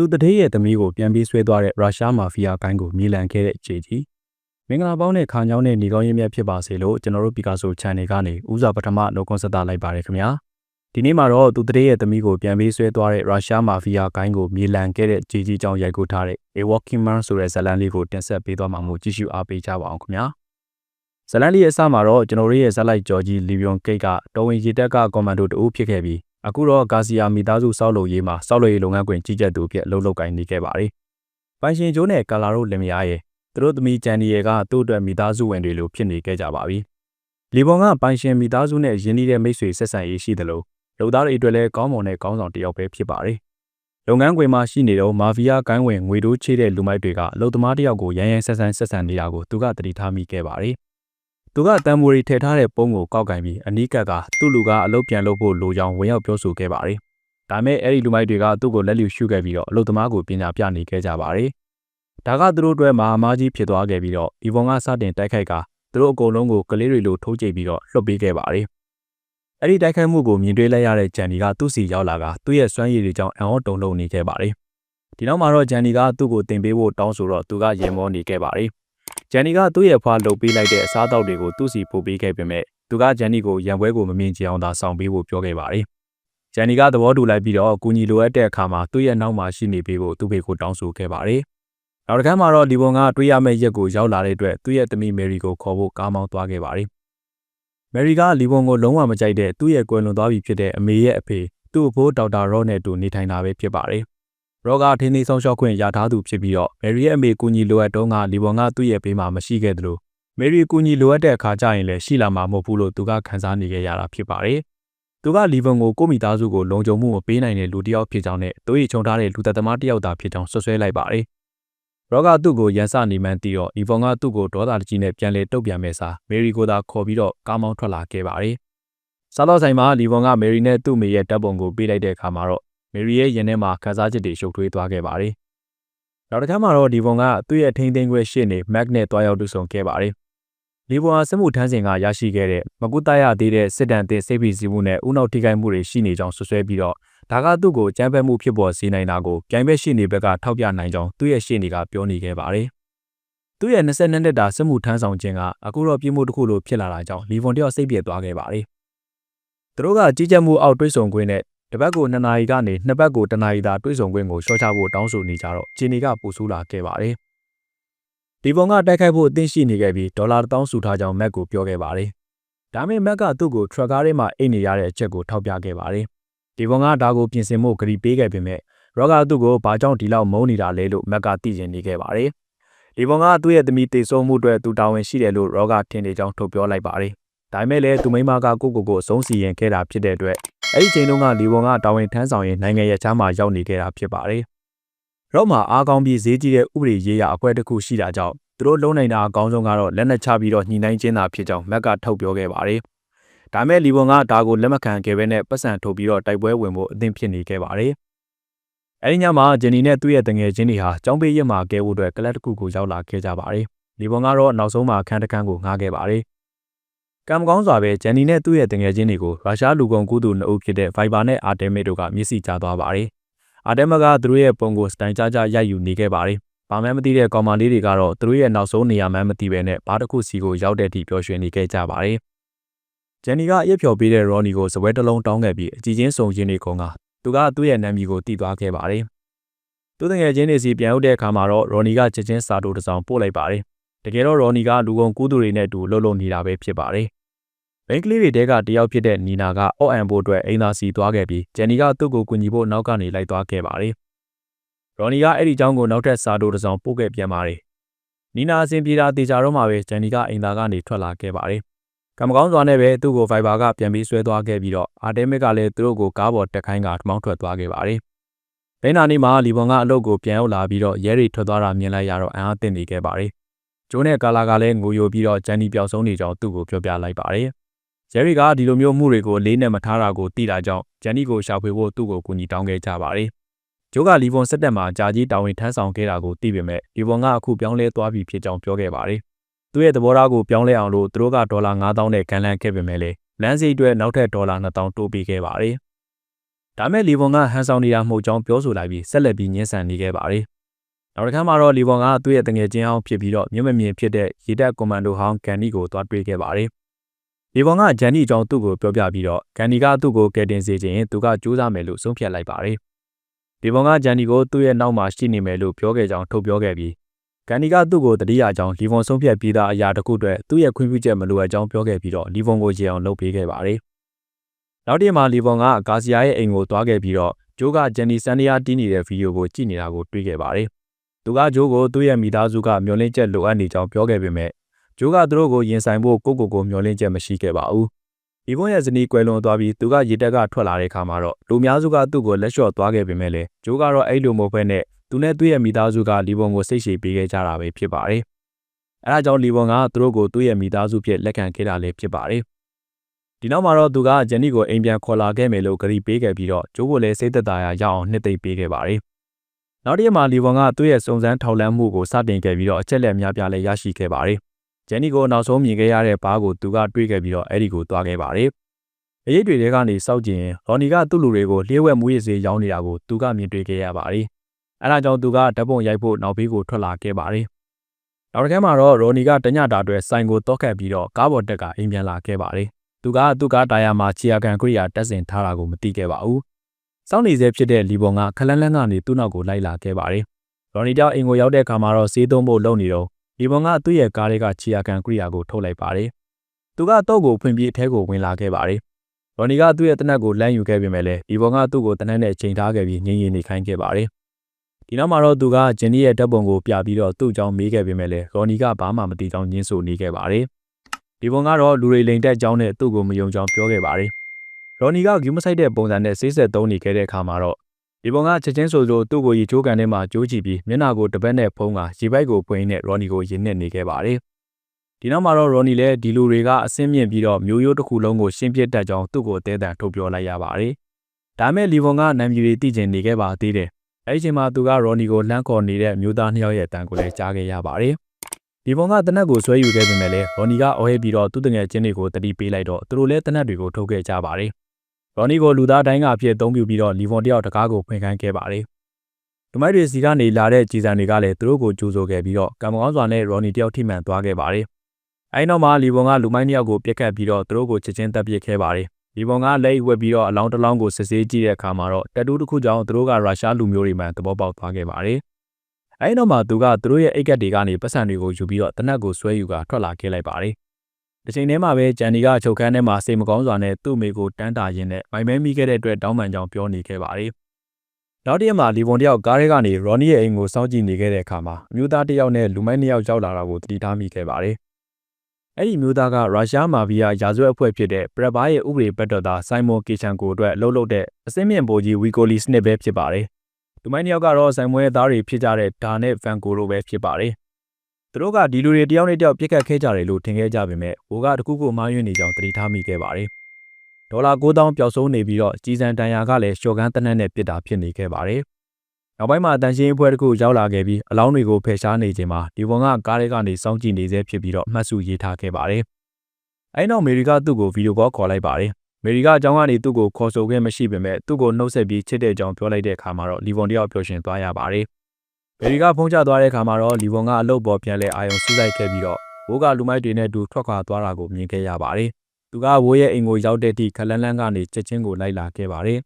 သူတတိရဲ့သမီးကိုပြန်ပြီးဆွဲသွားတဲ့ရုရှားမာဖီးယားကိုင်းကိုမြေလံခဲ့တဲ့အခြေကြီးမင်္ဂလာပေါင်းနဲ့ခါညောင်းတဲ့ညီကောင်းရင်းမြတ်ဖြစ်ပါစေလို့ကျွန်တော်တို့ပီကာဆို channel ကနေဦးစွာပထမနှုတ်ခွန်းဆက်သလိုက်ပါရခင်ဗျာဒီနေ့မှာတော့သူတတိရဲ့သမီးကိုပြန်ပြီးဆွဲသွားတဲ့ရုရှားမာဖီးယားကိုင်းကိုမြေလံခဲ့တဲ့အခြေကြီးကြောင့်ရိုက်ကူးထားတဲ့ A Walking Man ဆိုတဲ့ဇာတ်လမ်းလေးကိုတင်ဆက်ပေးသွားမှာမို့ကြည့်ရှုအားပေးကြပါအောင်ခင်ဗျာဇလန်လီရဲ့အစမှာတော့ကျွန်တော်တို့ရဲ့ဇက်လိုက်ဂျော်ကြီးလီဘီယွန်ကိတ်ကတော်ဝင်ရေတက်ကကွန်မန်ဒိုတဦးဖြစ်ခဲ့ပြီး အခုတော့ဂါစီယာမိသားစုစောက်လုပ်ရေးမှာစောက်လုပ်ရေးလုပ်ငန်းခွင်ကြီးကြပ်သူဖြစ်အလုပ်လုပ်ကိုင်နေခဲ့ပါတယ်။ပိုင်ရှင်ကျိုးနဲ့ကာလာတို့လင်မယားရဲ့သူတို့သမီးဂျန်နီယယ်ကသူ့အတွက်မိသားစုဝင်တွေလိုဖြစ်နေခဲ့ကြပါပြီ။လီဘွန်ကပိုင်ရှင်မိသားစုနဲ့ရင်းနှီးတဲ့မိတ်ဆွေဆက်ဆံရေးရှိသလိုလုပ်သားတွေအတွက်လည်းကောင်းမွန်တဲ့ကောင်းဆောင်တစ်ယောက်ပဲဖြစ်ပါတယ်။လုပ်ငန်းခွင်မှာရှိနေတော့မာဖီးယားကိုင်းဝင်ငွေတိုးချေးတဲ့လူမိုက်တွေကအလုပ်သမားတစ်ယောက်ကိုရန်ရန်ဆက်ဆန်းဆက်ဆံနေတာကိုသူကသတိထားမိခဲ့ပါတယ်။ သူကတံမိုရီထည့်ထားတဲ့ပုံးကိုကောက်ကင်ပြီးအနီးကပ်ကသူ့လူကအလုပ်ပြန်လုပ်ဖို့လိုကြောင်းဝင်ရောက်ပြောဆိုခဲ့ပါတယ်။ဒါမဲ့အဲ့ဒီလူမိုက်တွေကသူ့ကိုလက်လျူရှုခဲ့ပြီးတော့အလုပ်သမားကိုပညာပြနေခဲ့ကြပါတယ်။ဒါကသူတို့အတွက်မဟာမားကြီးဖြစ်သွားခဲ့ပြီးတော့ဒီဘုံကစတင်တိုက်ခိုက်ကသူတို့အကုန်လုံးကိုကလေးတွေလိုထိုးကြိတ်ပြီးတော့လွှတ်ပေးခဲ့ပါတယ်။အဲ့ဒီတိုက်ခိုက်မှုကိုမြင်တွေ့လိုက်ရတဲ့ဂျန်နီကသူ့စီရောက်လာကသူ့ရဲ့စွမ်းရည်တွေကြောင့်အံ့ဩတုန်လှုပ်နေခဲ့ပါတယ်။ဒီနောက်မှာတော့ဂျန်နီကသူ့ကိုတင်ပေးဖို့တောင်းဆိုတော့သူကရင်မောနေခဲ့ပါတယ်။ ဂျန်နီကသူ့ရဲ့ဖွားလုပ်ပေးလိုက်တဲ့အစားအသောက်တွေကိုသူ့စီပို့ပေးခဲ့ပေမဲ့သူကဂျန်နီကိုရံပွဲကိုမမြင်ကြအောင်သာဆောင်ပေးဖို့ပြောခဲ့ပါတယ်။ဂျန်နီကသဘောတူလိုက်ပြီးတော့ကူညီလိုအပ်တဲ့အခါမှာသူ့ရဲ့နောက်မှာရှိနေပေးဖို့သူ့ဖေကိုတောင်းဆိုခဲ့ပါတယ်။နောက်တစ်ခါမှာတော့လီဘွန်ကတွေးရမယ့်ရက်ကိုရောက်လာတဲ့အတွက်သူ့ရဲ့သမီးမယ်ရီကိုခေါ်ဖို့ကားမောင်းသွားခဲ့ပါတယ်။မယ်ရီကလီဘွန်ကိုလုံးဝမကြိုက်တဲ့သူ့ရဲ့ကွယ်လွန်သွားပြီဖြစ်တဲ့အမေရဲ့အဖေသူ့အဖိုးဒေါက်တာရော့နဲ့တူနေထိုင်တာပဲဖြစ်ပါတယ်။ ရောဂါထင်းထင်းဆောင်ရှောက်ခွင့်ရထားသူဖြစ်ပြီးတော့မယ်ရီရဲ့အမေကူညီလိုအပ်တုန်းကလီဘွန်ကသူ့ရဲ့ဘေးမှာမရှိခဲ့သလိုမယ်ရီကူညီလိုအပ်တဲ့အခါကျရင်လည်းရှိလာမှာမဟုတ်ဘူးလို့သူကခန်းစားနေခဲ့ရတာဖြစ်ပါတယ်။သူကလီဘွန်ကိုကိုမိသားစုကိုလုံခြုံမှုမပေးနိုင်တဲ့လူတစ်ယောက်ဖြစ်ကြောင်းနဲ့သူ့ရဲ့ခြုံထားတဲ့လူသက်သမားတစ်ယောက်သာဖြစ်ကြောင်းဆွဆွဲလိုက်ပါတယ်။ရောဂါသူ့ကိုရန်စနေမှန်းသိတော့လီဘွန်ကသူ့ကိုဒေါသတကြီးနဲ့ပြန်လဲတုတ်ပြန်မဲ့စာမယ်ရီကိုသာခေါ်ပြီးတော့ကားမောင်းထွက်လာခဲ့ပါတယ်။စားတော့ဆိုင်မှာလီဘွန်ကမယ်ရီနဲ့သူ့မိရဲ့တပ်ပုံကိုပေးလိုက်တဲ့အခါမှာတော့ မေရီရဲ့ရင်ထဲမှာခန်းစားချက်တွေရှုပ်ထွေးသွားခဲ့ပါတယ်။နောက်တစ်ခါမှာတော့ဒီဘုံကသူ့ရဲ့ထိန်းသိမ်းခွင့်ရှေ့နေမက်နဲ့တွားရောက်တူဆုံခဲ့ပါတယ်။လီဘွန်ဟာစစ်မှုထမ်းစဉ်ကရရှိခဲ့တဲ့မကုတရသေးတဲ့စစ်တမ်းတင်စိတ်ဖိစီးမှုနဲ့ဥနောက်ထိခိုက်မှုတွေရှိနေကြောင်းဆွဆွဲပြီးတော့ဒါကသူ့ကိုကြမ်းဖက်မှုဖြစ်ပေါ်စေနိုင်တာကိုပြိုင်ဘက်ရှိနေဘက်ကထောက်ပြနိုင်ကြောင်းသူ့ရဲ့ရှေ့နေကပြောနေခဲ့ပါတယ်။သူ့ရဲ့22နှစ်တာစစ်မှုထမ်းဆောင်ခြင်းကအခုတော့ပြင်းမှုတစ်ခုလိုဖြစ်လာတာကြောင့်လီဘွန်တယောက်စိတ်ပြေသွားခဲ့ပါတယ်။သူတို့ကကြီးကြပ်မှုအောက်တွိတ်ဆုံခွင့်နဲ့ တစ်ပတ်ကို2နာရီကနေနှစ်ပတ်ကို1နာရီသာတွေးဆုံခွင့်ကိုရှော့ချဖို့တောင်းဆိုနေကြတော့ဂျင်းနီကပူဆူလာခဲ့ပါတယ်။ဒီပုံကတိုက်ခိုက်ဖို့အသင့်ရှိနေခဲ့ပြီးဒေါ်လာ1000စုထားကြောင်းမက်ကိုပြောခဲ့ပါတယ်။ဒါမဲ့မက်ကသူ့ကိုထရက်ကားထဲမှာအိတ်နေရတဲ့အချက်ကိုထောက်ပြခဲ့ပါတယ်။ဒီပုံကဒါကိုပြင်ဆင်ဖို့ဂရီပေးခဲ့ပေမဲ့ရောဂါသူ့ကိုဘာကြောင့်ဒီလောက်မုန်းနေတာလဲလို့မက်ကသိကျင်နေခဲ့ပါတယ်။ဒီပုံကသူ့ရဲ့သမီးတေဆုံးမှုအတွက်သူတာဝန်ရှိတယ်လို့ရောဂါထင်နေကြောင်းထုတ်ပြောလိုက်ပါတယ်။ဒါပေမဲ့လည်းသူမိမကကိုကိုကိုအဆုံးစီရင်ခဲ့တာဖြစ်တဲ့အတွက် အဲ့ဒီချိန်တုန်းကလီဝွန်ကတာဝန်ထမ်းဆောင်ရင်နိုင်ငံရဲ့ချမ်းမှာရောက်နေခဲ့တာဖြစ်ပါတယ်။ရော့မှာအားကောင်းပြီးဈေးကြီးတဲ့ဥပဒေရေးရအကွက်တစ်ခုရှိတာကြောင့်သူတို့လုံးနိုင်တာအကောင်းဆုံးကတော့လက်နက်ချပြီးတော့ညှိနှိုင်းခြင်းသာဖြစ်ကြောင်းမက်ကထုတ်ပြောခဲ့ပါတယ်။ဒါမဲ့လီဝွန်ကဒါကိုလက်မခံခဲ့ဘဲနဲ့ပတ်စံထုတ်ပြီးတော့တိုက်ပွဲဝင်ဖို့အသင့်ဖြစ်နေခဲ့ပါတယ်။အဲဒီညမှာဂျန်နီနဲ့သူ့ရဲ့တငယ်ချင်းတွေဟာចောင်းပေးရက်မှာကဲဖို့အတွက်ကလပ်တစ်ခုကိုရောက်လာခဲ့ကြပါတယ်။လီဝွန်ကတော့နောက်ဆုံးမှာခန်းတခန်းကိုငှားခဲ့ပါတယ်။ ကံမကောင်းစွာပဲဂျန်နီနဲ့သူ့ရဲ့တငယ်ချင်းတွေကိုရုရှားလူကုန်ကူးသူနှစ်ဦးဖြစ်တဲ့ Viber နဲ့ Artemis တို့ကမျက်စိကြားသွားပါတယ်။ Artemis ကသူတို့ရဲ့ပုံကိုစတိုင်ကြကြရိုက်ယူနေခဲ့ပါတယ်။ဘာမှမသိတဲ့ကောင်မလေးတွေကတော့သူတို့ရဲ့နောက်ဆုံးနေရာမှန်းမသိပဲနဲ့ဘာတစ်ခုစီကိုရောက်တဲ့အထိပျော်ရွှင်နေခဲ့ကြပါတယ်။ဂျန်နီကအရက်ဖြော်ပေးတဲ့ရော်နီကိုစပွဲတစ်လုံးတောင်းခဲ့ပြီးအကြည့်ချင်းစုံချင်းတွေကုန်ကသူကသူ့ရဲ့နာမည်ကိုတည်သွားခဲ့ပါတယ်။သူတငယ်ချင်းတွေစီပြန်ရောက်တဲ့အခါမှာတော့ရော်နီကချက်ချင်းစာတိုတစ်စောင်ပို့လိုက်ပါတယ်။တကယ်တော့ရော်နီကလူကုန်ကူးသူတွေနဲ့အတူလှုပ်လှုပ်နေတာပဲဖြစ်ပါတယ် မိန်းကလေးတွေတဲကတယောက်ဖြစ်တဲ့နီနာကအော့အန်ဖို့အတွက်အိမ်သာစီသွားခဲ့ပြီးဂျန်နီကသူ့ကိုကူညီဖို့နောက်ကနေလိုက်သွားခဲ့ပါတယ်။ရော်နီကအဲ့ဒီကြောင်းကိုနောက်ထပ်စာတိုတစ်စောင်ပို့ခဲ့ပြန်ပါတယ်။နီနာအစဉ်ပြေတာတေချာတော့မှပဲဂျန်နီကအိမ်သာကနေထွက်လာခဲ့ပါတယ်။ကံမကောင်းစွာနဲ့ပဲသူ့ကိုဖိုင်ဘာကပြန်ပြီးဆွဲသွားခဲ့ပြီးတော့အာတဲမစ်ကလည်းသူတို့ကိုကားပေါ်တက်ခိုင်းကထမောင်းထွက်သွားခဲ့ပါတယ်။ဘိန်းနာနီမှာလီဘွန်ကအလုပ်ကိုပြန်ရောက်လာပြီးတော့ရဲရီထွက်သွားတာမြင်လိုက်ရတော့အံအားသင့်နေခဲ့ပါတယ်။ကျိုးနဲ့ကာလာကလည်းငိုယိုပြီးတော့ဂျန်နီပျောက်ဆုံးနေကြောင်းသူ့ကိုပြောပြလိုက်ပါတယ်။ ဂျယ်ရီကဒီလိုမျိုးမှုတွေကိုအလေးနဲ့မထားတာကိုသိတာကြောင့်ဂျန်နီကိုရှာဖွေဖို့သူ့ကိုကူညီတောင်းခဲ့ကြပါတယ်။ဂျိုးကလီဗွန်စစ်တပ်မှာဂျာကြီးတာဝန်ထမ်းဆောင်ခဲ့တာကိုသိပေမဲ့လီဗွန်ကအခုပြောင်းလဲသွားပြီဖြစ်ကြောင်းပြောခဲ့ပါတယ်။သူ့ရဲ့သဘောထားကိုပြောင်းလဲအောင်လို့သူတို့ကဒေါ်လာ9000နဲ့ကန်လန့်ခဲ့ပေမဲ့လည်းလမ်းစီအတွက်နောက်ထပ်ဒေါ်လာ2000တိုးပေးခဲ့ပါတယ်။ဒါမဲ့လီဗွန်ကဟန်ဆောင်နေတာမဟုတ်ကြောင်းပြောဆိုလိုက်ပြီးဆက်လက်ပြီးညှင်းဆန်နေခဲ့ပါတယ်။နောက်တစ်ခါမှာတော့လီဗွန်ကသူ့ရဲ့တငယ်ချင်းအောင်ဖြစ်ပြီးတော့မျက်မမြင်ဖြစ်တဲ့ရေတပ်ကွန်မန်ဒိုဟောင်းကန်နီကိုတွားတွေ့ခဲ့ပါတယ်။ လီဗွန်ကဂျန်နီအကြောင်းသူ့ကိုပြောပြပြီးတော့ကန်နီကသူ့ကိုကယ်တင်စေခြင်းသူကကြိုးစားမယ်လို့ဆုံးဖြတ်လိုက်ပါတယ်။လီဗွန်ကဂျန်နီကိုသူ့ရဲ့နောက်မှာရှိနေမယ်လို့ပြောခဲ့ကြောင်းထုတ်ပြောခဲ့ပြီးကန်နီကသူ့ကိုတတိယအကြောင်းလီဗွန်ဆုံးဖြတ်ပြီးသားအရာတစ်ခုအတွက်သူ့ရဲ့ခွင့်ပြုချက်မလိုအပ်ကြောင်းပြောခဲ့ပြီးတော့လီဗွန်ကိုရေအောင်လုပ်ပေးခဲ့ပါတယ်။နောက်တစ်မှာလီဗွန်ကဂါစီယာရဲ့အိမ်ကိုတွားခဲ့ပြီးတော့ဂျိုးကဂျန်နီဆန်နီယာတီးနေတဲ့ဗီဒီယိုကိုကြည့်နေတာကိုတွေ့ခဲ့ပါတယ်။သူကဂျိုးကိုသူ့ရဲ့မိသားစုကမျောလင့်ချက်လိုအပ်နေကြောင်းပြောခဲ့ပေမဲ့ ဂျိုးကသူတို့ကိုရင်ဆိုင်ဖို့ကိုကိုကိုမျောလင့်ချက်မရှိခဲ့ပါဘူး။ဒီဘွန်ရဲ့ဇနီးကွယ်လွန်သွားပြီးသူကရေတက်ကထွက်လာတဲ့အခါမှာတော့လူများစုကသူ့ကိုလက်လျှော့သွားခဲ့ပေမဲ့လည်းဂျိုးကတော့အဲ့လိုမဟုတ်ဘဲနဲ့သူနဲ့သူ့ရဲ့မိသားစုကလီဘွန်ကိုစိတ်ရှည်ပေးခဲ့ကြတာပဲဖြစ်ပါတယ်။အဲဒါကြောင့်လီဘွန်ကသူတို့ကိုသူ့ရဲ့မိသားစုဖြစ်လက်ခံခဲ့တာလည်းဖြစ်ပါတယ်။ဒီနောက်မှာတော့သူကဂျန်နီကိုအိမ်ပြန်ခေါ်လာခဲ့မယ်လို့ကြေပေးခဲ့ပြီးတော့ဂျိုးကိုလည်းစိတ်သက်သာရာရအောင်နှစ်သိမ့်ပေးခဲ့ပါတယ်။နောက်တစ်ရက်မှာလီဘွန်ကသူ့ရဲ့စုံစမ်းထောက်လှမ်းမှုကိုစတင်ခဲ့ပြီးတော့အချက်လက်များပြားလည်းရရှိခဲ့ပါတယ်။ ဂျန်နီကိုနောက်ဆုံးမြင်ခဲ့ရတဲ့ဘားကိုသူကတွေးခဲ့ပြီးတော့အဲ့ဒီကိုသွားခဲ့ပါတယ်။အရေးတွေထဲကနေစောက်ကျင်ရော်နီကသူ့လူတွေကိုလျှို့ဝှက်မှုရည်စေးရောင်းနေတာကိုသူကမြင်တွေ့ခဲ့ရပါတယ်။အဲဒါကြောင့်သူကဓာတ်ပုံရိုက်ဖို့နောက်ဘေးကိုထွက်လာခဲ့ပါတယ်။နောက်တစ်ခါမှာတော့ရော်နီကတညတာအတွက်ဆိုင်ကိုတော့ခတ်ပြီးတော့ကားပေါ်တက်ကအိမ်ပြန်လာခဲ့ပါတယ်။သူကသူ့ကားတာယာမှာချီယာကန်ကရိယာတက်ဆင်ထားတာကိုမသိခဲ့ပါဘူး။စောင့်နေဆဲဖြစ်တဲ့လီဘွန်ကခလန်းလန်းကနေသူ့နောက်ကိုလိုက်လာခဲ့ပါတယ်။ရော်နီတောက်အိမ်ကိုရောက်တဲ့အခါမှာတော့စေးသုံးဖို့လုပ်နေတော့ လီဘွန်ကသူ့ရဲ့ကားတွေကချီယာကန်ကရိယာကိုထုတ်လိုက်ပါတယ်။သူကတော့ကိုဖွင့်ပြီးအထဲကိုဝင်လာခဲ့ပါတယ်။ရော်နီကသူ့ရဲ့တနက်ကိုလမ်းယူခဲ့ပေမဲ့လည်းလီဘွန်ကသူ့ကိုတနက်နဲ့ချိန်ထားခဲ့ပြီးငြင်းငြင်းနေခိုင်းခဲ့ပါတယ်ဒီနောက်မှာတော့သူကဂျင်နီရဲ့ဓာတ်ပုံကိုပြပြီးတော့သူ့အကြောင်းမေးခဲ့ပေမဲ့လည်းရော်နီကဘာမှမသိကြောင်းညင်းဆိုနေခဲ့ပါတယ်။ဒီပုံကတော့လူတွေလိန်တက်ကြောင်းနဲ့သူ့ကိုမယုံကြောင်းပြောခဲ့ပါတယ်။ရော်နီကဂူးမဆိုင်တဲ့ပုံစံနဲ့ဆေးဆက်သုံးနေခဲ့တဲ့အခါမှာတော့ ဒီပုံကချက်ချင်းဆိုဆိုသူ့ကိုရေချိုးကန်ထဲမှာကြိုးကြည့်ပြီးမျက်နှာကိုတစ်ပတ်နဲ့ဖုံးကရေပိုက်ကိုပွင့်နဲ့ရော်နီကိုရင်းနှက်နေခဲ့ပါတယ်။ဒီနောက်မှာတော့ရော်နီလည်းဒီလူတွေကအဆင်းမြင့်ပြီးတော့မျိုးရိုးတစ်ခုလုံးကိုရှင်းပြတတ်ကြောင်းသူ့ကိုအသေးအံထုတ်ပြောလိုက်ရပါတယ်။ဒါမဲ့လီဗွန်ကနာမည်တွေသိကျင်နေခဲ့ပါသေးတယ်အဲဒီချိန်မှာသူကရော်နီကိုလှမ်းခေါ်နေတဲ့မျိုးသားနှစ်ယောက်ရဲ့အတန်ကိုလည်းကြားခဲ့ရပါတယ်။ဒီပုံကတနက်ကိုဆွဲယူခဲ့ပေမဲ့လည်းရော်နီကအော်ဟဲပြီးတော့သူ့တငယ်ချင်းတွေကိုတတိပေးလိုက်တော့သူတို့လည်းတနက်တွေကိုထုတ်ခဲ့ကြပါတယ်။ ရော်နီကိုလူသားတိုင်းကအဖြစ်အသုံးပြုပြီးတော့လီဗွန်တယောက်တကားကိုဖွင့်ခိုင်းခဲ့ပါတယ်။လူမိုက်တွေစီကနေလာတဲ့ကြည်စံတွေကလည်းသူတို့ကိုကြိုးဆိုခဲ့ပြီးတော့ကံမကောင်းစွာနဲ့ရော်နီတယောက်ထိမှန်သွားခဲ့ပါတယ်။အဲဒီနောက်မှာလီဗွန်ကလူမိုက်နှစ်ယောက်ကိုပြက်ခတ်ပြီးတော့သူတို့ကိုချက်ချင်းတပ်ပစ်ခဲ့ပါတယ်ဒီပုံကလက်ဝက်ပြီးတော့အလောင်းတစ်လောင်းကိုစစ်ဆေးကြည့်တဲ့အခါမှာတော့တတူးတစ်ခုကြောင့်သူတို့ကရုရှားလူမျိုးတွေမှန်သဘောပေါက်သွားခဲ့ပါတယ်။အဲဒီနောက်မှာသူကသူတို့ရဲ့အိတ်ကက်တွေကနေပတ်စံတွေကိုယူပြီးတော့တနက်ကိုဆွဲယူကထွက်လာခဲ့လိုက်ပါတယ်။ ဒီချိန်ထဲမှာပဲဂျန်နီကချုပ်ခန်းထဲမှာစိတ်မကောင်းစွာနဲ့သူ့မိကိုတန်းတာရင်းနဲ့မိုင်မဲမိခဲ့တဲ့အတွက်တောင်းပန်ကြောင်းပြောနေခဲ့ပါတယ်။နောက်တစ်ရက်မှာလီဗွန်တယောက်ကားထဲကနေရော်နီရဲ့အိမ်ကိုစောင့်ကြည့်နေခဲ့တဲ့အခါမှာအမျိုးသားတစ်ယောက်နဲ့လူမိုက်နှစ်ယောက်ရောက်လာတာကိုသတိထားမိခဲ့ပါတယ်။အဲ့ဒီမျိုးသားကရုရှားမာဖီးယားရာဇဝတ်အဖွဲ့ဖြစ်တဲ့ပရက်ဘာရဲ့ဥပဒေပတ်တော်သားဆိုင်မွန်ကေချန်ကိုအတွက်လှုပ်လှုပ်တဲ့အစင်းမြင့်ဗိုလ်ကြီးဝီကိုလီစနစ်ပဲဖြစ်ပါတယ်။သူမိုင်းနှစ်ယောက်ကတော့ဆိုင်မွန်ရဲ့သားတွေဖြစ်ကြတဲ့ဒါနဲ့ဗန်ကိုတို့ပဲဖြစ်ပါတယ်။ သူတို့ကဒီလူတွေတယောက်နဲ့တယောက်ပြစ်ခတ်ခဲ့ကြတယ်လို့ထင်ခဲ့ကြပေမဲ့ဟိုကတခုခုမှားယွင်းနေကြောင်းသတိထားမိခဲ့ပါတယ်။ဒေါ်လာ9000ပျောက်ဆုံးနေပြီးတော့ကြီးစံတန်ရာကလည်းရှော့ကန်းတနက်နဲ့ပြစ်တာဖြစ်နေခဲ့ပါတယ်။နောက်ပိုင်းမှာတန်ရှင်းအဖွဲ့တစ်ခုရောက်လာခဲ့ပြီးအလောင်းတွေကိုဖယ်ရှားနေချိန်မှာဒီဝန်ကကားထဲကနေစောင့်ကြည့်နေသေးဖြစ်ပြီးတော့အမှတ်စုရေးထားခဲ့ပါတယ်။အဲဒီနောက်အမေရိကသူ့ကိုဗီဒီယိုကောခေါ်လိုက်ပါတယ်။အမေရိကအကြောင်းကနေသူ့ကိုခေါ်ဆိုခဲ့မရှိပေမဲ့သူ့ကိုနှုတ်ဆက်ပြီးချစ်တဲ့အကြောင်းပြောလိုက်တဲ့အခါမှာတော့လီဗွန်တယောက်ပျော်ရွှင်သွားရပါတယ်။ အမေရိကဖုန်းချသွားတဲ့အခါမှာတော့လီဗွန်ကအလုပ်ပေါ်ပြန်လဲအာယုံစူးလိုက်ခဲ့ပြီးတော့ဘိုးကလူမိုက်တွေနဲ့တူထွက်ခွာသွားတာကိုမြင်ခဲ့ရပါတယ်။သူကဘိုးရဲ့အိမ်ကိုရောက်တဲ့အထိခလန်းလန်းကနေချက်ချင်းကိုလိုက်လာခဲ့ပါတယ်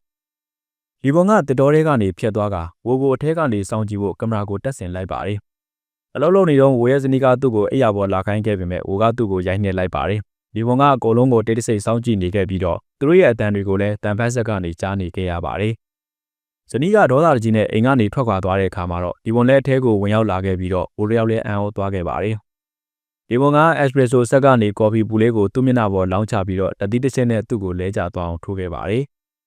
။ဒီပုံကတစ်တော်ထဲကနေဖြတ်သွားကဝိုကိုအထဲကနေစောင့်ကြည့်ဖို့ကင်မရာကိုတက်ဆင်လိုက်ပါတယ်။အလုံးလုံးနေတော့ဝိုရဲ့ဇနီးကသူ့ကိုအိယာပေါ်လာခိုင်းခဲ့ပေမဲ့ဝိုကသူ့ကိုရိုက်နှက်လိုက်ပါတယ်။ဒီပုံကအကုန်လုံးကိုတိတ်တဆိတ်စောင့်ကြည့်နေခဲ့ပြီးတော့သူတို့ရဲ့အတန်တွေကိုလည်းတန်ဖက်ဆက်ကနေကြားနေခဲ့ရပါတယ်။ ဇနီးကဒေါသတကြီးနဲ့အိမ်ကနေထွက်ခွာသွားတဲ့အခါမှာတော့ဒီပုံလည်းအထဲကိုဝင်ရောက်လာခဲ့ပြီးတော့ဝိုတယောက်လည်းအံ့ဩသွားခဲ့ပါတယ်။ဒီပုံက espresso ဆက်ကနေကော်ဖီပူလေးကိုသူ့မျက်နှာပေါ်လောင်းချပြီးတော့တတိတစ်ချက်နဲ့သူ့ကိုလဲကျသွားအောင်ထိုးခဲ့ပါတယ်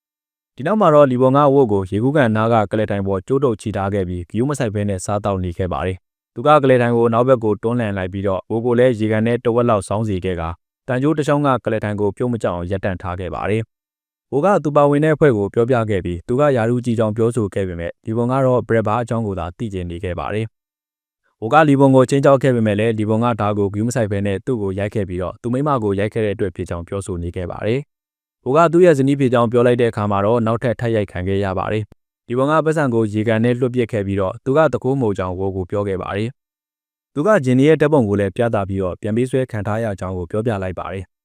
။ဒီနောက်မှာတော့လီဘော်ငါဝုတ်ကိုရေကူးကန်နားကကလဲတိုင်ပေါ်ကျိုးတုပ်ချီထားခဲ့ပြီးဂီယိုမဆိုင်ဘဲနဲ့စားတောက်နေခဲ့ပါတယ်။သူကကလဲတိုင်ကိုနောက်ဘက်ကိုတွန်းလှန်လိုက်ပြီးတော့ဝုတ်ကိုလည်းရေကန်နဲ့တဝက်လောက်စောင်းစီခဲ့ကတန်ကျိုးတစ်ချောင်းကကလဲတိုင်ကိုပြုံးမကြောက်အောင်ရပ်တန့်ထားခဲ့ပါတယ်။ ဝုတ်ကသူပါဝင်တဲ့အဖွဲ့ကိုပြောပြခဲ့ပြီးသူကယာရုကြီးကြောင်ပြောဆိုခဲ့ပေမဲ့လီဘွန်ကတော့ဘရက်ဘာအကြောင်းကိုသာသိကျင်နေခဲ့ပါတယ်။ဝုတ်ကလီဘွန်ကိုချင်းချောက်ခဲ့ပေမဲ့လည်းလီဘွန်ကဒါကိုဂူးမဆိုင်ဘဲနဲ့သူ့ကိုရိုက်ခဲ့ပြီးတော့သူမိမကိုရိုက်ခဲ့တဲ့အတွက်ဖြစ်ကြောင်းပြောဆိုနေခဲ့ပါတယ်။ဟိုကသူ့ရဲ့ဇနီးဖြစ်ကြောင်းပြောလိုက်တဲ့အခါမှာတော့နောက်ထပ်ထပ်ရိုက်ခံခဲ့ရပါတယ်။ဒီဘုံကပတ်စံကိုရေကန်နဲ့လွတ်ပစ်ခဲ့ပြီးတော့သူကတကိုးမို့ကြောင်ဝိုးကိုပြောခဲ့ပါတယ်။သူကဂျင်နီရဲ့တပ်ပုံကိုလည်းပြသပြီးတော့ပြန်ပေးဆွဲခံထားရကြောင်းကိုပြောပြလိုက်ပါတယ်။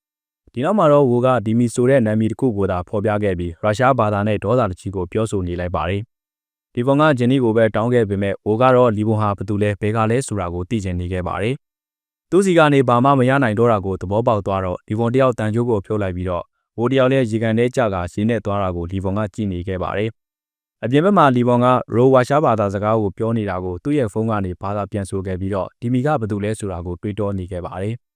ဒီနောက်မှာတော့ဝိုးကဒီမီဆိုတဲ့နာမည်တစ်ခုကိုသာဖော်ပြခဲ့ပြီးရုရှားဘာသာနဲ့ဒေါသတချီကိုပြောဆိုနေလိုက်ပါတယ်။ဒီဘုံကဂျင်နီကိုပဲတောင်းခဲ့ပေမဲ့ဝိုးကတော့လီဘွန်ဟာဘသူလဲဘဲကလဲဆိုတာကိုသိချင်နေခဲ့ပါတယ်။သူစီကနေဘာမှမရနိုင်တော့တာကိုသဘောပေါက်သွားတော့ဒီဘုံတယောက်တန်ကြိုးကိုဖြုတ်လိုက်ပြီးတော့ဝိုးတယောက်လည်းရေကန်ထဲကြကရင်းနဲ့သွားတာကိုလီဘွန်ကကြည့်နေခဲ့ပါတယ်။အပြင်ဘက်မှာလီဘွန်ကရိုဝါရှားဘာသာစကားကိုပြောနေတာကိုသူ့ရဲ့ဖုန်းကနေဘာသာပြန်ဆိုခဲ့ပြီးတော့ဒီမီကဘသူလဲဆိုတာကိုတွေးတောနေခဲ့ပါတယ်။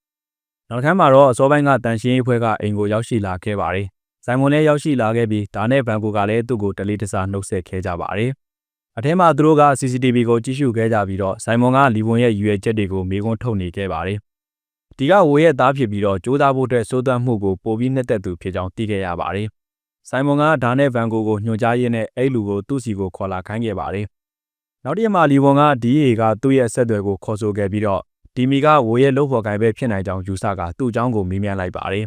နောက်ထပ်မှာတော့အစောပိုင်းကတန်ရှင်းရေးဖွဲ့ကအိမ်ကိုရောက်ရှိလာခဲ့ပါတယ်။ဆိုင်မွန်လည်းရောက်ရှိလာခဲ့ပြီးဒါနဲ့ဘန်ကိုကလည်းသူ့ကိုတလေးတစားနှုတ်ဆက်ခဲ့ကြပါတယ်။အထက်မှာသူတို့က CCTV ကိုကြည့်ရှုခဲ့ကြပြီးတော့ဆိုင်မွန်ကလီဘွန်ရဲ့ရွေချက်တွေကိုမေးခွန်းထုတ်နေခဲ့ပါတယ်။ဒီကဝေရဲ့သားဖြစ်ပြီးတော့ကြိုးစားဖို့အတွက်စိုးသွမ်းမှုကိုပိုပြီးနှစ်သက်သူဖြစ်ကြောင်းသိခဲ့ရပါတယ်။ဆိုင်မွန်ကဒါနဲ့ဗန်ကိုကိုညွှန်ကြားရင်းနဲ့အဲ့လူကိုသူ့စီကိုခေါ်လာခိုင်းခဲ့ပါတယ်။နောက်တစ်ရက်မှာလီဘွန်ကဒီအေကသူ့ရဲ့ဆက်သွယ်ကိုခေါ်ဆိုခဲ့ပြီးတော့ ဒီမီကဝေရဲ့လို့ဖော်ကိုင်ပဲဖြစ်နိုင်ကြောင်းယူဆကသူ့အကြောင်းကိုမေးမြန်းလိုက်ပါတယ်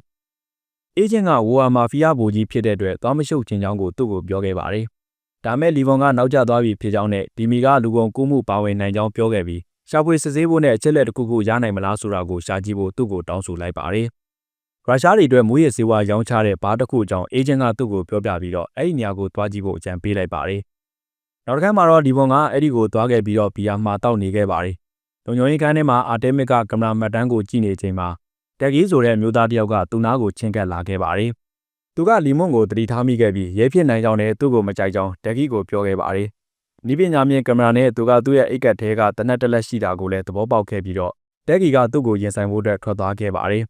။အေဂျင့်ကဝိုအာမာဖီယာဘူကြီးဖြစ်တဲ့အတွက်သွားမရှုပ်ခြင်းကြောင်းကိုသူ့ကိုပြောခဲ့ပါတယ်။ဒါမဲ့လီဘွန်ကနောက်ကျသွားပြီဖြစ်ကြောင်းနဲ့ဒီမီကလူကုန်ကူးမှုပါဝင်နိုင်ကြောင်းပြောခဲ့ပြီးရှာဖွေစစ်ဆေးဖို့နဲ့အချက်လက်တစ်ခုခုရနိုင်မလားဆိုတာကိုရှာကြည့်ဖို့သူ့ကိုတောင်းဆိုလိုက်ပါတယ်။ရုရှားတွေအတွက်မူရစ်စေဝါရောင်းချတဲ့ဘားတစ်ခုအကြောင်းအေဂျင့်ကသူ့ကိုပြောပြပြီးတော့အဲ့ဒီနေရာကိုသွားကြည့်ဖို့အကြံပေးလိုက်ပါတယ်။နောက်တစ်ခါမှာတော့ဒီဘွန်ကအဲ့ဒီကိုသွားခဲ့ပြီးတော့ဘီယာမှာတောက်နေခဲ့ပါတယ်။ လုံခြုံရေးကန်းထဲမှာအာတဲမစ်ကကင်မရာမှတ်တမ်းကိုကြည့်နေချိန်မှာတက်ကြီးဆိုတဲ့မျိုးသားတစ်ယောက်ကသူ့နားကိုချင်းကပ်လာခဲ့ပါတယ်။သူကလီမွန်ကိုတတိထားမိခဲ့ပြီးရဲဖြစ်နိုင်ကြောင်းနဲ့သူ့ကိုမကြိုက်ကြောင်းတက်ကြီးကိုပြောခဲ့ပါတယ်။နီးပညာမြင့်ကင်မရာနဲ့သူကသူ့ရဲ့အိတ်ကတ်ထဲကတနက်တက်လက်ရှိတာကိုလည်းသဘောပေါက်ခဲ့ပြီးတော့တက်ကီကသူ့ကိုရင်ဆိုင်ဖို့အတွက်ထွက်သွားခဲ့ပါတယ်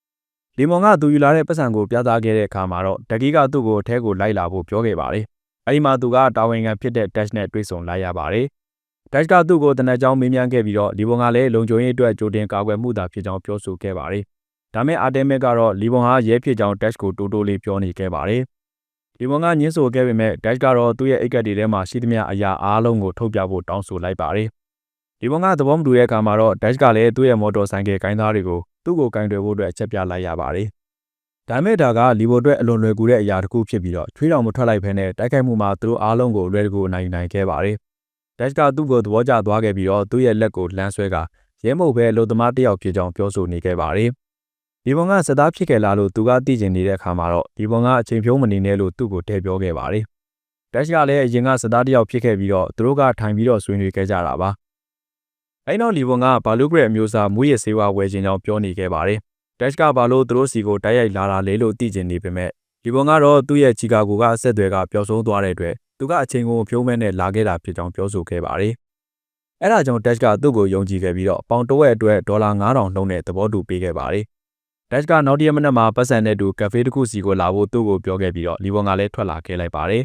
။လီမွန်ကသူယူလာတဲ့ပတ်စံကိုပြသခဲ့တဲ့အခါမှာတော့တက်ကီကသူ့ကိုအထဲကိုလိုက်လာဖို့ပြောခဲ့ပါတယ်။အဲဒီမှာသူကတာဝန်ခံဖြစ်တဲ့ Dash နဲ့တွေ့ဆုံလိုက်ရပါတယ်။ Dash ကသူ့ကိုတနက်ကြောင်းမေးမြန်းခဲ့ပြီးတော့လီဘွန်ကလည်းလုံခြုံရေးအတွက်ကြိုတင်ကာကွယ်မှုသာဖြစ်ကြောင်းပြောဆိုခဲ့ပါတယ်။ဒါမဲ့အာတဲမက်ကတော့လီဘွန်ဟာရဲဖြစ်ကြောင်း Dash ကိုတိုးတိုးလေးပြောနေခဲ့ပါတယ်။ဒီဘွန်ကညှင်းဆိုခဲ့ပေမဲ့ Dash ကတော့သူ့ရဲ့အိတ်ကတ်တွေထဲမှာရှိသမျှအရာအားလုံးကိုထုတ်ပြဖို့တောင်းဆိုလိုက်ပါတယ်။ဒီဘွန်ကသဘောမတူတဲ့အခါမှာတော့ Dash ကလည်းသူ့ရဲ့မော်တော်ဆိုင်ကယ်ကိုင်းသားတွေကိုသူ့ကိုကင်တွယ်ဖို့အတွက်အချက်ပြလိုက်ရပါတယ်။ဒါမဲ့ဒါကလီဘိုအတွက်အလွန်လွယ်ကူတဲ့အရာတစ်ခုဖြစ်ပြီးတော့ချွေးတော်မထွက်လိုက်ဖ ೇನೆ တိုက်ခိုက်မှုမှာသူတို့အားလုံးကိုအလွယ်တကူနိုင်နိုင်ခဲ့ပါတယ်။ Dash ကသူ့ကိုသဘောကျသွားခဲ့ပြီးတော့သူ့ရဲ့လက်ကိုလှမ်းဆွဲကရဲမုတ်ပဲလူသမားတစ်ယောက်ဖြစ်ကြောင်းပြောဆိုနေခဲ့ပါတယ်။ဒီဘုံကစသားဖြစ်ခဲ့လားလို့သူကသိကျင်နေတဲ့အခါမှာတော့ဒီဘုံကအချိန်ဖြုံးမနေနဲ့လို့သူ့ကိုတဲပြောခဲ့ပါတယ်။ Dash ကလည်းအရင်ကစသားတစ်ယောက်ဖြစ်ခဲ့ပြီးတော့သူတို့ကထိုင်ပြီးတော့ဆွေးနွေးခဲ့ကြတာပါ။အဲ့တော့ဒီဘုံကဘာလူဂရက်အမျိုးအစားမူရစ်ဆေးဝါးဝယ်ခြင်းကြောင့်ပြောနေခဲ့ပါတယ်။ Dash ကဘာလို့သူတို့စီကိုတိုက်ရိုက်လာတာလဲလို့သိကျင်နေပေမဲ့ဒီဘုံကတော့သူ့ရဲ့ချီကာဂိုကအဆက်အသွယ်ကပျောက်ဆုံးသွားတဲ့အတွက် သူကအချိန်ကိုဖြုံးမဲ့နဲ့လာခဲ့တာဖြစ်ကြောင်းပြောဆိုခဲ့ပါတယ်။အဲဒါကြောင့် Dash ကသူ့ကိုယုံကြည်ခဲ့ပြီးတော့ပေါင်တဝက်အတွက်ဒေါ်လာ9000နှုန်းနဲ့သဘောတူပေးခဲ့ပါတယ်။ Dash ကနောက်တရက်မနက်မှာပတ်စံနဲ့တူကဖေးတစ်ခုစီကိုလာဖို့သူ့ကိုပြောခဲ့ပြီးတော့လီဘွန်ကလည်းထွက်လာခဲ့လိုက်ပါတယ်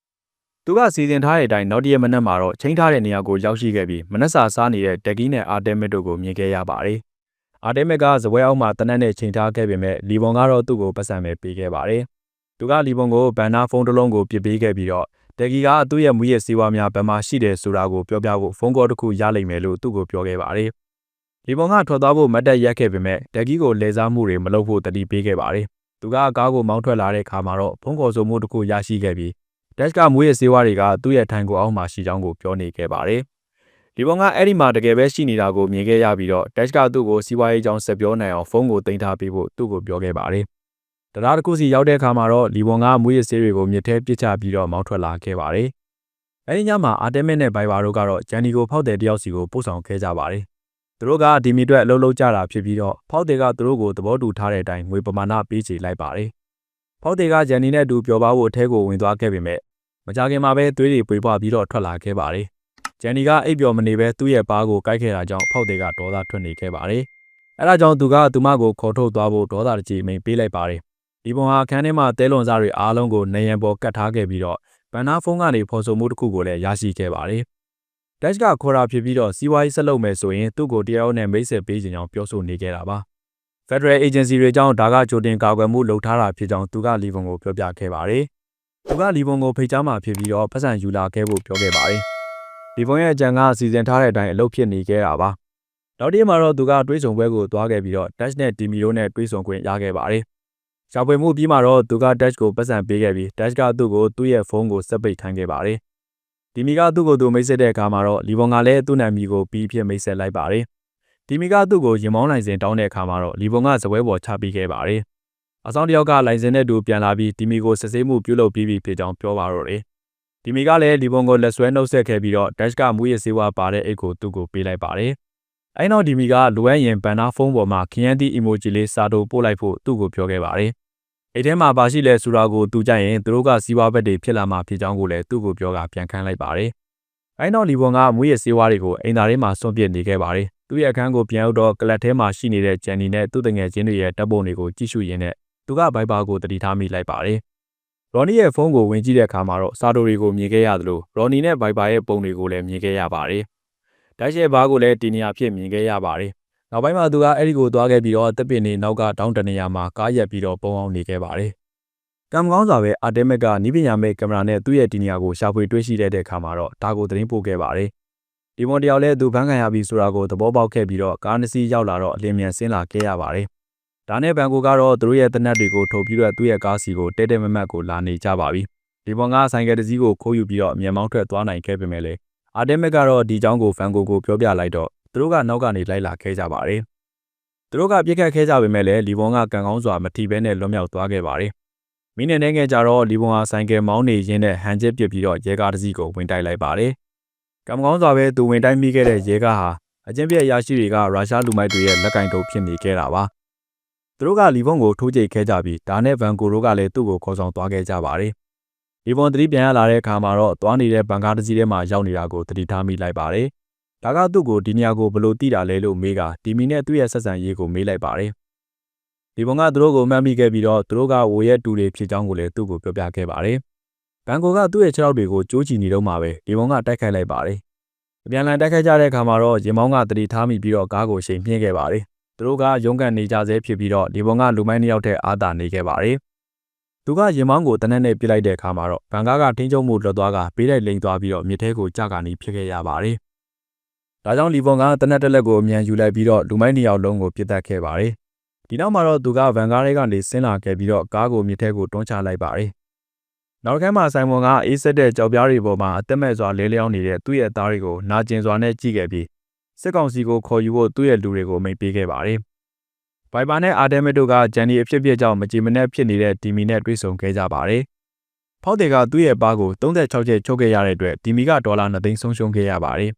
။သူကစီစဉ်ထားတဲ့အတိုင်းနောက်တရက်မနက်မှာတော့ချိန်ထားတဲ့နေရာကိုရောက်ရှိခဲ့ပြီးမနက်စာစားနေတဲ့တက်ကီးနဲ့အာတဲမစ်တို့ကိုမြင်ခဲ့ရပါတယ်။အာတဲမစ်ကဇပွဲအောက်မှာတနက်နဲ့ချိန်ထားခဲ့ပေမဲ့လီဘွန်ကတော့သူ့ကိုပတ်စံပဲပေးခဲ့ပါတယ်။ သူကလီဘွန်ကိုဘန်နာဖုန်းတစ်လုံးကိုပြစ်ပေးခဲ့ပြီးတော့တက်ကီကသူ့ရဲ့မူရဲ့စီးပွားများဘယ်မှာရှိတယ်ဆိုတာကိုပြောပြဖို့ဖုန်းကောတစ်ခုရလိမ့်မယ်လို့သူ့ကိုပြောခဲ့ပါတယ်။လီဘွန်ကထွက်သွားဖို့မတ်တက်ရက်ခဲ့ပေမဲ့တက်ကီကိုလဲစားမှုတွေမလုပ်ဖို့တတိပေးခဲ့ပါတယ်။သူကကားကိုမောင်းထွက်လာတဲ့အခါမှာတော့ဖုန်းခေါ်ဆိုမှုတစ်ခုရရှိခဲ့ပြီးဒက်ကမူရဲ့စေဝါတွေကသူ့ရဲ့ထိုင်ကိုအောက်မှာရှိကြောင်းကိုပြောနေခဲ့ပါတယ်။လီဘွန်ကအဲ့ဒီမှာတကယ်ပဲရှိနေတာကိုမြင်ခဲ့ရပြီးတော့ဒက်ကသူ့ကိုစီးပွားရေးကြောင်းဆက်ပြောနိုင်အောင်ဖုန်းကိုတင်ထားပေးဖို့သူ့ကိုပြောခဲ့ပါတယ်။ တရားတစ်ခုစီရောက်တဲ့အခါမှာတော့လီဘွန်ကမူရဲ့ဆေးတွေကိုမြစ်ထဲပစ်ချပြီးတော့မောင်းထွက်လာခဲ့ပါတယ်။အဲဒီညမှာအာတမစ်နဲ့ဘိုင်ဘာတို့ကတော့ဂျန်နီကိုဖောက်တဲ့တယောက်စီကိုပို့ဆောင်ခဲ့ကြပါတယ်။သူတို့ကဒီမီအတွက်အလုပ်လုပ်ကြတာဖြစ်ပြီးတော့ဖောက်တဲ့ကသူတို့ကိုသဘောတူထားတဲ့အတိုင်းငွေပမာဏပေးချေလိုက်ပါတယ်။ဖောက်တဲ့ကဂျန်နီနဲ့အတူပျော်ပါဖို့အထဲကိုဝင်သွားခဲ့ပေမဲ့မကြခင်မှာပဲသွေးတွေပွေပွားပြီးတော့ထွက်လာခဲ့ပါတယ်။ဂျန်နီကအိပ်ပျော်မနေပဲသူ့ရဲ့ပါးကိုကိုက်ခဲ့တာကြောင့်ဖောက်တဲ့ကဒေါသထွက်နေခဲ့ပါတယ်။အဲဒါကြောင့်သူကသူမကိုခေါ်ထုတ်သွားဖို့ဒေါသတကြီးမိန်ပေးလိုက်ပါတယ်။ ဒီပုံဟာအခန်းထဲမှာတဲလွန်စားတွေအားလုံးကိုနေရန်ပေါ်ကတ်ထားခဲ့ပြီးတော့ဘန်နာဖုန်းကနေဖော်ဆိုမှုတစ်ခုကိုလည်းရရှိခဲ့ပါတယ်။ Dash ကခေါ်တာဖြစ်ပြီးတော့စီးပွားရေးဆက်လုပ်မယ်ဆိုရင်သူ့ကိုတရားရုံးနဲ့မိတ်ဆက်ပေးခြင်းကြောင့်ပြောဆိုနေခဲ့တာပါ။ Federal Agency တွေကြောင့်ဒါကကြိုတင်ကာကွယ်မှုလုပ်ထားတာဖြစ်ကြောင်းသူကလီဘွန်ကိုပြောပြခဲ့ပါတယ်။သူကလီဘွန်ကိုဖိတ်ကြားမှာဖြစ်ပြီးတော့ပတ်စံယူလာခဲ့ဖို့ပြောခဲ့ပါတယ်။လီဘွန်ရဲ့အကြံကစီစဉ်ထားတဲ့အတိုင်းအလုပ်ဖြစ်နေခဲ့တာပါ။နောက်တည့်မှာတော့သူကတွေးဆုံပွဲကိုသွားခဲ့ပြီးတော့ Dash နဲ့ Timmy တို့နဲ့တွေးဆုံခွင့်ရခဲ့ပါတယ် ရှာဖွေမှုပြီးမှတော့သူက Dash ကိုပတ်စံပေးခဲ့ပြီး Dash ကသူ့ကိုသူ့ရဲ့ဖုန်းကိုစက်ပိတ်ထိုင်းခဲ့ပါတယ်။ဒီမီကသူ့ကိုသူမိတ်ဆက်တဲ့အခါမှာတော့လီဘွန်ကလည်းသူ့နာမည်ကိုပြီးဖြစ်မိတ်ဆက်လိုက်ပါတယ်။ဒီမီကသူ့ကိုရင်မောင်းလိုင်စင်တောင်းတဲ့အခါမှာတော့လီဘွန်ကဇပွဲပေါ်ချပေးခဲ့ပါတယ်။အဆောင်တယောက်ကလိုင်စင်နဲ့တူပြန်လာပြီးဒီမီကိုစစ်ဆေးမှုပြုလုပ်ပြီးပြီဖြစ်ကြောင်းပြောပါတော့တယ်။ဒီမီကလည်းလီဘွန်ကိုလက်ဆွဲနှုတ်ဆက်ခဲ့ပြီးတော့ Dash ကမူရစေးဝါပါတဲ့အိတ်ကိုသူ့ကိုပေးလိုက်ပါတယ်။ အဲနောက်ဒီမီကလိုအပ်ရင်ဘန်နာဖုန်းပေါ်မှာခရမ်းသီး emoji လေးစာတိုပို့လိုက်ဖို့သူ့ကိုပြောခဲ့ပါတယ်။အိတ်ထဲမှာပါရှိလဲဆိုတာကိုသူကြိုက်ရင်သူတို့ကစီးပွားဘက်တွေဖြစ်လာမှာဖြစ်ကြောင်းကိုလည်းသူ့ကိုပြောကပြန်ခန်းလိုက်ပါတယ်။အဲနောက်လီဘွန်ကမူရစေးဝါတွေကိုအိမ်သားထဲမှာစွန့်ပစ်နေခဲ့ပါတယ်။သူ့ရဲ့အခန်းကိုပြန်ရောက်တော့ကလပ်ထဲမှာရှိနေတဲ့ဂျန်နီနဲ့သူ့တငယ်ချင်းတွေရဲ့တပ်ပုံတွေကိုကြည့်ရှုရင်းနဲ့သူကဘိုက်ပါကိုတတိထားမိလိုက်ပါတယ်။ရော်နီရဲ့ဖုန်းကိုဝင်ကြည့်တဲ့အခါမှာတော့စာတိုတွေကိုမြင်ခဲ့ရသလိုရော်နီနဲ့ဘိုက်ပါရဲ့ပုံတွေကိုလည်းမြင်ခဲ့ရပါတယ်။ ဒိုက်ရဲ့ဘားကိုလည်းဒီနေရာဖြစ်မြင်ခဲ့ရပါတယ်။နောက်ပိုင်းမှာသူကအဲ့ဒီကိုသွားခဲ့ပြီးတော့တပ်ပင်နေနောက်ကတောင်းတနေရာမှာကားရက်ပြီးတော့ပုံအောင်နေခဲ့ပါတယ်။ကံကောင်းစွာပဲအာတမက်ကနီးပညာမဲ့ကင်မရာနဲ့သူ့ရဲ့ဒီနေရာကိုရှာဖွေတွေ့ရှိတဲ့အခါမှာတော့ဒါကိုသတင်းပို့ခဲ့ပါတယ်။ဒီမွန်တယောက်လည်းသူဘန်းခံရပြီဆိုတာကိုသဘောပေါက်ခဲ့ပြီးတော့ကားနှစ်စီးရောက်လာတော့အလင်းမြန်ဆင်းလာခဲ့ရပါတယ်။ဒါနဲ့ဘန်ကိုကတော့သူတို့ရဲ့တနက်တွေကိုထုတ်ပြီးတော့သူ့ရဲ့ကားစီကိုတဲတဲမမတ်ကိုလာနေကြပါပြီ။ဒီပေါ်ကဆိုင်ကယ်တစ်စီးကိုခိုးယူပြီးတော့အမြန်မောင်းထွက်သွားနိုင်ခဲ့ပေမဲ့လည်း အာဒက်မက်ကတော့ဒီအကြောင်းကိုဖန်ကိုကိုပြောပြလိုက်တော့သူတို့ကနောက်ကနေလိုက်လာခဲ့ကြပါတယ်။သူတို့ကပြစ်ခတ်ခဲ့ကြပေမဲ့လည်းလီဘွန်ကကံကောင်းစွာမထီဘဲနဲ့လွတ်မြောက်သွားခဲ့ပါတယ်။မိနစ်နဲ့ငယ်ကြာတော့လီဘွန်ဟာဆိုင်ကယ်မောင်းနေရင်းနဲ့ဟန်ချက်ပစ်ပြီးတော့ရဲကားတစ်စီးကိုဝင်တိုက်လိုက်ပါတယ်။ကံကောင်းစွာပဲသူဝင်တိုက်မိခဲ့တဲ့ရဲကားဟာအကျင့်ပြည့်ရရှိတွေကရုရှားလူမိုက်တွေရဲ့လက်ကင်တုပ်ဖြစ်နေခဲ့တာပါ။သူတို့ကလီဘွန်ကိုထိုးကျိတ်ခဲ့ကြပြီးဒါနဲ့ဗန်ကိုရိုကလည်းသူ့ကိုခေါ်ဆောင်သွားခဲ့ကြပါတယ်။ လီဘွန်သတိပြန်ရလာတဲ့အခါမှာတော့သွားနေတဲ့ဘန်ကားတစ်စီးထဲမှာရောက်နေတာကိုသတိထားမိလိုက်ပါတယ်။ဒါကသူ့ကိုဒီနေရာကိုဘလို့တိတာလဲလို့မေးကဒီမီနဲ့သူ့ရဲ့ဆက်ဆံရေးကိုမေးလိုက်ပါတယ်။လီဘွန်ကသူတို့ကိုမှတ်မိခဲ့ပြီးတော့သူတို့ကဝိုရဲ့တူတွေဖြစ်ကြောင်းကိုလည်းသူ့ကိုပြောပြခဲ့ပါတယ်။ဘန်ကိုကသူ့ရဲ့ခြေထောက်တွေကိုကြိုးချီနေတော့မှပဲလီဘွန်ကတိုက်ခိုက်လိုက်ပါတယ်။အပြန်လန်တိုက်ခိုက်ကြတဲ့အခါမှာတော့ရင်မောင်းကတတိထားမိပြီးတော့ကားကိုချိန်ပြင်းခဲ့ပါတယ်။သူတို့ကရုန်းကန်နေကြဆဲဖြစ်ပြီးတော့လီဘွန်ကလူမိုင်းနှစ်ယောက်ထက်အာသာနေခဲ့ပါတယ်။ သူကရင်မောင်းကိုတနက်နဲ့ပြစ်လိုက်တဲ့အခါမှာတော့ဘန်ကားကထင်းချုံမှုလွတ်သွားကပေးလိုက်လိန်သွားပြီးတော့မြစ်ထဲကိုကြကာနီးဖြစ်ခဲ့ရပါတယ်။ဒါကြောင့်လီဘွန်ကတနက်တက်လက်ကိုအမြန်ယူလိုက်ပြီးတော့လူမိုင်းနှစ်ယောက်လုံးကိုပြစ်တက်ခဲ့ပါတယ်။ဒီနောက်မှာတော့သူကဗန်ကားထဲကနေဆင်းလာခဲ့ပြီးတော့ကားကိုမြစ်ထဲကိုတွန်းချလိုက်ပါတယ်။နောက်ခန်းမှာဆိုင်မွန်ကအေးဆက်တဲ့ကြောက်ပြားတွေပေါ်မှာအသက်မဲ့စွာလဲလျောင်းနေတဲ့သူ့ရဲ့သားတွေကိုနာကျင်စွာနဲ့ကြည့်ခဲ့ပြီးစစ်ကောင်စီကိုခေါ်ယူဖို့သူ့ရဲ့လူတွေကိုမိန့်ပေးခဲ့ပါတယ်။ ဘိုင်ဘာနဲ့အာဒဲမက်တို့ကဂျန်နီအဖြစ်ဖြစ်ကြောင့်မကြည်မနှက်ဖြစ်နေတဲ့ဒီမီနဲ့တွေ့ဆုံခဲ့ကြပါတယ်။ဖောက်တယ်ကသူ့ရဲ့ပါးကို36ချက်ချုပ်ခဲ့ရတဲ့အတွက်ဒီမီကဒေါ်လာ2သိန်းဆုံးရှုံးခဲ့ရပါတယ်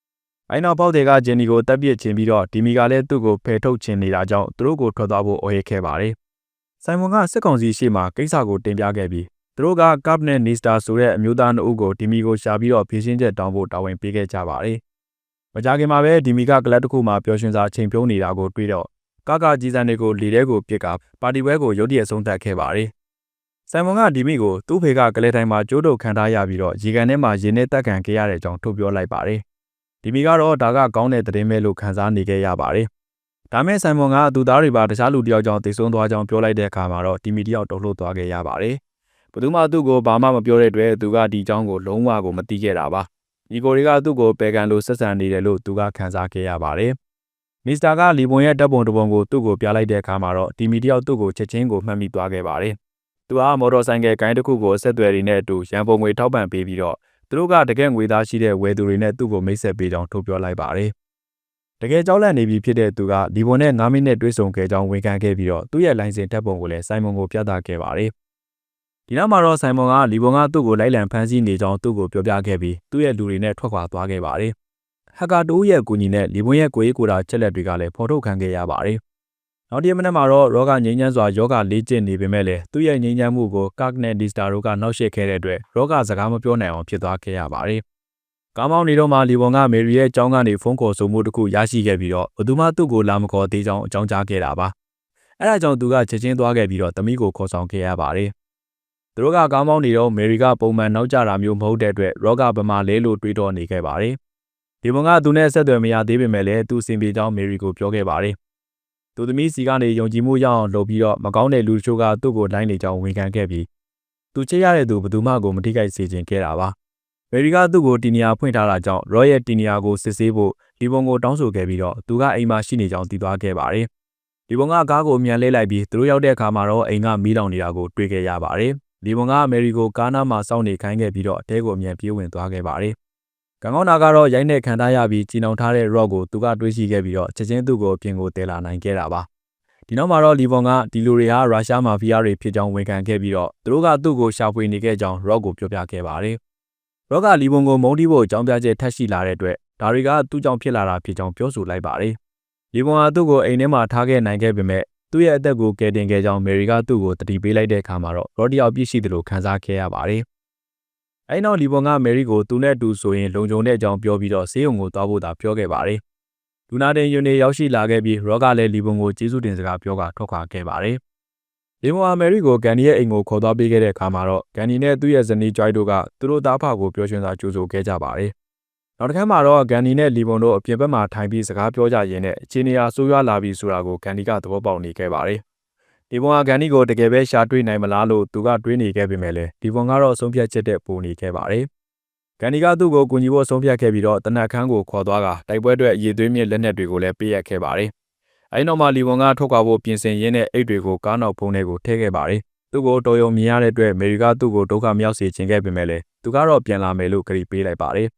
။အဲနောက်ဖောက်တယ်ကဂျန်နီကိုတပ်ပစ်ခြင်းပြီးတော့ဒီမီကလည်းသူ့ကိုဖယ်ထုတ်ခြင်းနေတာကြောင့်သူတို့ကိုထွက်သွားဖို့အော်ဟစ်ခဲ့ပါတယ်။ဆိုင်မွန်ကစစ်ကောင်စီရှေ့မှာကိစ္စကိုတင်ပြခဲ့ပြီးသူတို့ကကပ်နဲ့နီစတာဆိုတဲ့အမျိုးသားနှုတ်ကိုဒီမီကိုရှာပြီးတော့ဖြည့်ရှင်းချက်တောင်းဖို့တာဝန်ပေးခဲ့ကြပါတယ်။မကြခင်မှာပဲဒီမီကကလပ်တစ်ခုမှာပျော်ရွှင်စွာချိန်ပြုံးနေတာကိုတွေ့တော့ ကကကြီးစံတွေကိုလေထဲကိုပြစ်ကပါတီပွဲကိုရုတ်တရက်ဆုံးသက်ခဲ့ပါတယ်။ဆိုင်မွန်ကဒီမီကိုသူ့ဖေကကလဲတိုင်းမှာကျိုးတုပ်ခံထားရပြီးတော့ရေကန်ထဲမှာရေနဲ့တက်ကန်ခဲ့ရတဲ့အကြောင်းထုတ်ပြောလိုက်ပါတယ်။ဒီမီကတော့ဒါကကောင်းတဲ့သတင်းပဲလို့ခံစားနေခဲ့ရပါတယ်။ဒါမဲ့ဆိုင်မွန်ကသူသားတွေပါတခြားလူတယောက်ကြောင့်တိတ်ဆုံးသွားကြောင်းပြောလိုက်တဲ့အခါမှာတော့ဒီမီတယောက်တုံ့လှုပ်သွားခဲ့ရပါတယ်။ဘသူမှသူ့ကိုဘာမှမပြောတဲ့အတွက်သူကဒီအကြောင်းကိုလုံးဝကိုမသိခဲ့တာပါ။ညီကိုတွေကသူ့ကိုပယ်ကန်လို့ဆက်ဆံနေတယ်လို့သူကခံစားခဲ့ရပါတယ်။ မစ္စတာကလီဘွန်ရဲ့တပ်ပုံတပုံကိုသူ့ကိုပြလိုက်တဲ့အခါမှာတော့ဒီမီတယောက်သူ့ကိုချက်ချင်းကိုမှတ်မိသွားခဲ့ပါတယ်။သူကမော်တော်ဆိုင်ကယ်ကိုင်းတစ်ခုကိုအဆက်အသွယ်တွေနဲ့အတူရန်ပုံငွေထောက်ပံ့ပေးပြီးတော့သူတို့ကတကယ်ငွေသားရှိတဲ့ဝယ်သူတွေနဲ့သူ့ကိုမိတ်ဆက်ပေးကြောင်းထုတ်ပြောလိုက်ပါတယ်။တကယ်ကြောက်လန့်နေပြီဖြစ်တဲ့သူကလီဘွန်နဲ့9မိနစ်တွေ့ဆုံခဲ့ကြောင်းဝန်ခံခဲ့ပြီးတော့သူ့ရဲ့လိုင်စင်တပ်ပုံကိုလည်းဆိုင်မွန်ကိုပြသခဲ့ပါတယ်။ဒီနောက်မှာတော့ဆိုင်မွန်ကလီဘွန်ကသူ့ကိုလိုက်လံဖမ်းဆီးနေကြောင်းသူ့ကိုပြောပြခဲ့ပြီးသူ့ရဲ့လူတွေနဲ့ထွက်ခွာသွားခဲ့ပါတယ်။ ဟက်ကာတိုးရဲ့အကူအညီနဲ့လီဘွန်ရဲ့ကိုရေးကိုတာချက်လက်တွေကလည်းဖော်ထုတ်ခံခဲ့ရပါတယ်။နောက်တရက်မနေ့မှာတော့ရောဂငိမ့်ချမ်းစွာယောဂလေးကျင့်နေပေမဲ့လည်းသူ့ရဲ့ငိမ့်ချမ်းမှုကိုကာ့နဲ့ဒီစတာတို့ကနှောက်ယှက်ခဲ့တဲ့အတွက်ရောဂစကားမပြောနိုင်အောင်ဖြစ်သွားခဲ့ရပါတယ်။ကားမောင်းနေတော့မှလီဘွန်ကမေရီရဲ့အကြောင်းကနေဖုန်းခေါ်ဆိုမှုတစ်ခုရရှိခဲ့ပြီးတော့ဘသူမှသူ့ကိုလာမခေါ်သေးကြောင်းအကြောင်းကြားခဲ့တာပါ။အဲဒါကြောင့်သူကချက်ချင်းသွားခဲ့ပြီးတော့တမိကိုခေါ်ဆောင်ခဲ့ရပါတယ်။သူတို့ကကားမောင်းနေတော့မေရီကပုံမှန်နောက်ကျတာမျိုးမဟုတ်တဲ့အတွက်ရောဂဗမာလဲလို့တွေးတော့နေခဲ့ပါတယ်။ ဒီဘုံကသူနဲ့ဆက်သွယ်မရသေးပေမဲ့လည်းသူစင်ပြေကြောင်းမေရီကိုပြောခဲ့ပါတယ်။သူသမီးစီကနေယုံကြည်မှုရအောင်လုပ်ပြီးတော့မကောင်းတဲ့လူချို့ကသူ့ကိုလိုက်နေကြောင်းဝန်ခံခဲ့ပြီးသူချစ်ရတဲ့သူဘယ်သူမှကိုမထိခိုက်စေခြင်းခဲ့တာပါ။မေရီကသူ့ကိုတီနီယာဖွင့်ထားတာကြောင့်ရော့ရဲ့တီနီယာကိုစစ်ဆေးဖို့ဒီဘုံကိုတောင်းဆိုခဲ့ပြီးတော့သူကအိမ်မှာရှိနေကြောင်းသိသွားခဲ့ပါတယ်။လီဘွန်ကကားကိုမြန်လဲလိုက်ပြီးသူတို့ရောက်တဲ့အခါမှာတော့အိမ်ကမီးလောင်နေတာကိုတွေ့ခဲ့ရပါတယ်လီဘွန်ကအမေရီကိုကားနားမှာစောင့်နေခိုင်းခဲ့ပြီးတော့အတဲကိုအမြန်ပြေးဝင်သွားခဲ့ပါတယ် ကံကောင်းတာကတော့ရိုက်နဲ့ခံထားရပြီးကြီးနှောင်ထားတဲ့ rock ကိုသူကတွေးရှိခဲ့ပြီးတော့ချက်ချင်းသူ့ကိုအပြင်ကိုတည်လာနိုင်ခဲ့တာပါဒီနောက်မှာတော့လီဘွန်ကဒီလူတွေဟာရုရှားမာဖီးယားတွေဖြစ်ကြောင်းဝန်ခံခဲ့ပြီးတော့သူတို့ကသူ့ကိုရှာဖွေနေခဲ့ကြောင်း rock ကိုပြောပြခဲ့ပါတယ် rock ကလီဘွန်ကိုမုန်းတီးဖို့အကြောင်းပြချက်ထပ်ရှိလာတဲ့အတွက်ဒါတွေကသူ့ကြောင့်ဖြစ်လာတာဖြစ်ကြောင်းပြောဆိုလိုက်ပါတယ်လီဘွန်ဟာသူ့ကိုအိမ်ထဲမှာထားခဲ့နိုင်ခဲ့ပေမဲ့သူ့ရဲ့အသက်ကိုကယ်တင်ခဲ့ကြောင်းမယ်ရီကသူ့ကိုတတိပေးလိုက်တဲ့အခါမှာတော့ရော်ဒီယောက်ပြည့်ရှိသလိုခံစားခဲ့ရပါတယ်။ အဲဒီနောက်လီဘွန်ကမယ်ရီကိုသူနဲ့တူဆိုရင်လုံခြုံတဲ့အကြောင်းပြောပြီးတော့ဆေးရုံကိုသွားဖို့သာပြောခဲ့ပါတယ်။လူနာတင်ယူနေရောက်ရှိလာခဲ့ပြီးရော့ကလည်းလီဘွန်ကိုကျေးဇူးတင်စကားပြောကထွက်ခွာခဲ့ပါတယ်။လီဘွန်ဟာမယ်ရီကိုကန်နီရဲ့အိမ်ကိုခေါ်သွားပေးခဲ့တဲ့အခါမှာတော့ကန်နီနဲ့သူ့ရဲ့ဇနီးဂျွိုက်တို့ကသူတို့သားဖကိုပျော်ရွှင်စွာကြိုဆိုခဲ့ကြပါတယ်။နောက်တစ်ခါမှာတော့ဂန်နီနဲ့လီဘွန်တို့အပြင်ဘက်မှာထိုင်ပြီးစကားပြောကြရင်းနဲ့အခြေအနေအားဆိုးရွားလာပြီဆိုတာကိုဂန်နီကသဘောပေါက်နေခဲ့ပါတယ်။ လီဘွန်ကဂန်နီကိုတကယ်ပဲရှာတွေ့နိုင်မလားလို့သူကတွေးနေခဲ့ပေမဲ့လည်းလီဘွန်ကတော့ဆုံးဖြတ်ချက်တဲ့ပုံနေခဲ့ပါတယ်။ဂန်နီကသူ့ကိုကူညီဖို့ဆုံးဖြတ်ခဲ့ပြီးတော့တနက်ခန်းကိုခေါ်သွားကတိုက်ပွဲအတွက်အရေးသွေးမြင့်လက်နက်တွေကိုလည်းပေးရခဲ့ပါတယ်။အဲဒီနောက်မှာလီဘွန်ကထုတ်ခွာဖို့ပြင်ဆင်ရင်းနဲ့အိတ်တွေကိုကားနောက်ဖုံးထဲကိုထည့်ခဲ့ပါတယ်။သူ့ကိုတော်ရုံမြင်ရတဲ့အတွက်အမေရိကသူ့ကိုဒုက္ခမရောက်စေချင်ခဲ့ပေမဲ့လည်းသူကတော့ပြန်လာမယ်လို့ကြေပေးလိုက်ပါတယ်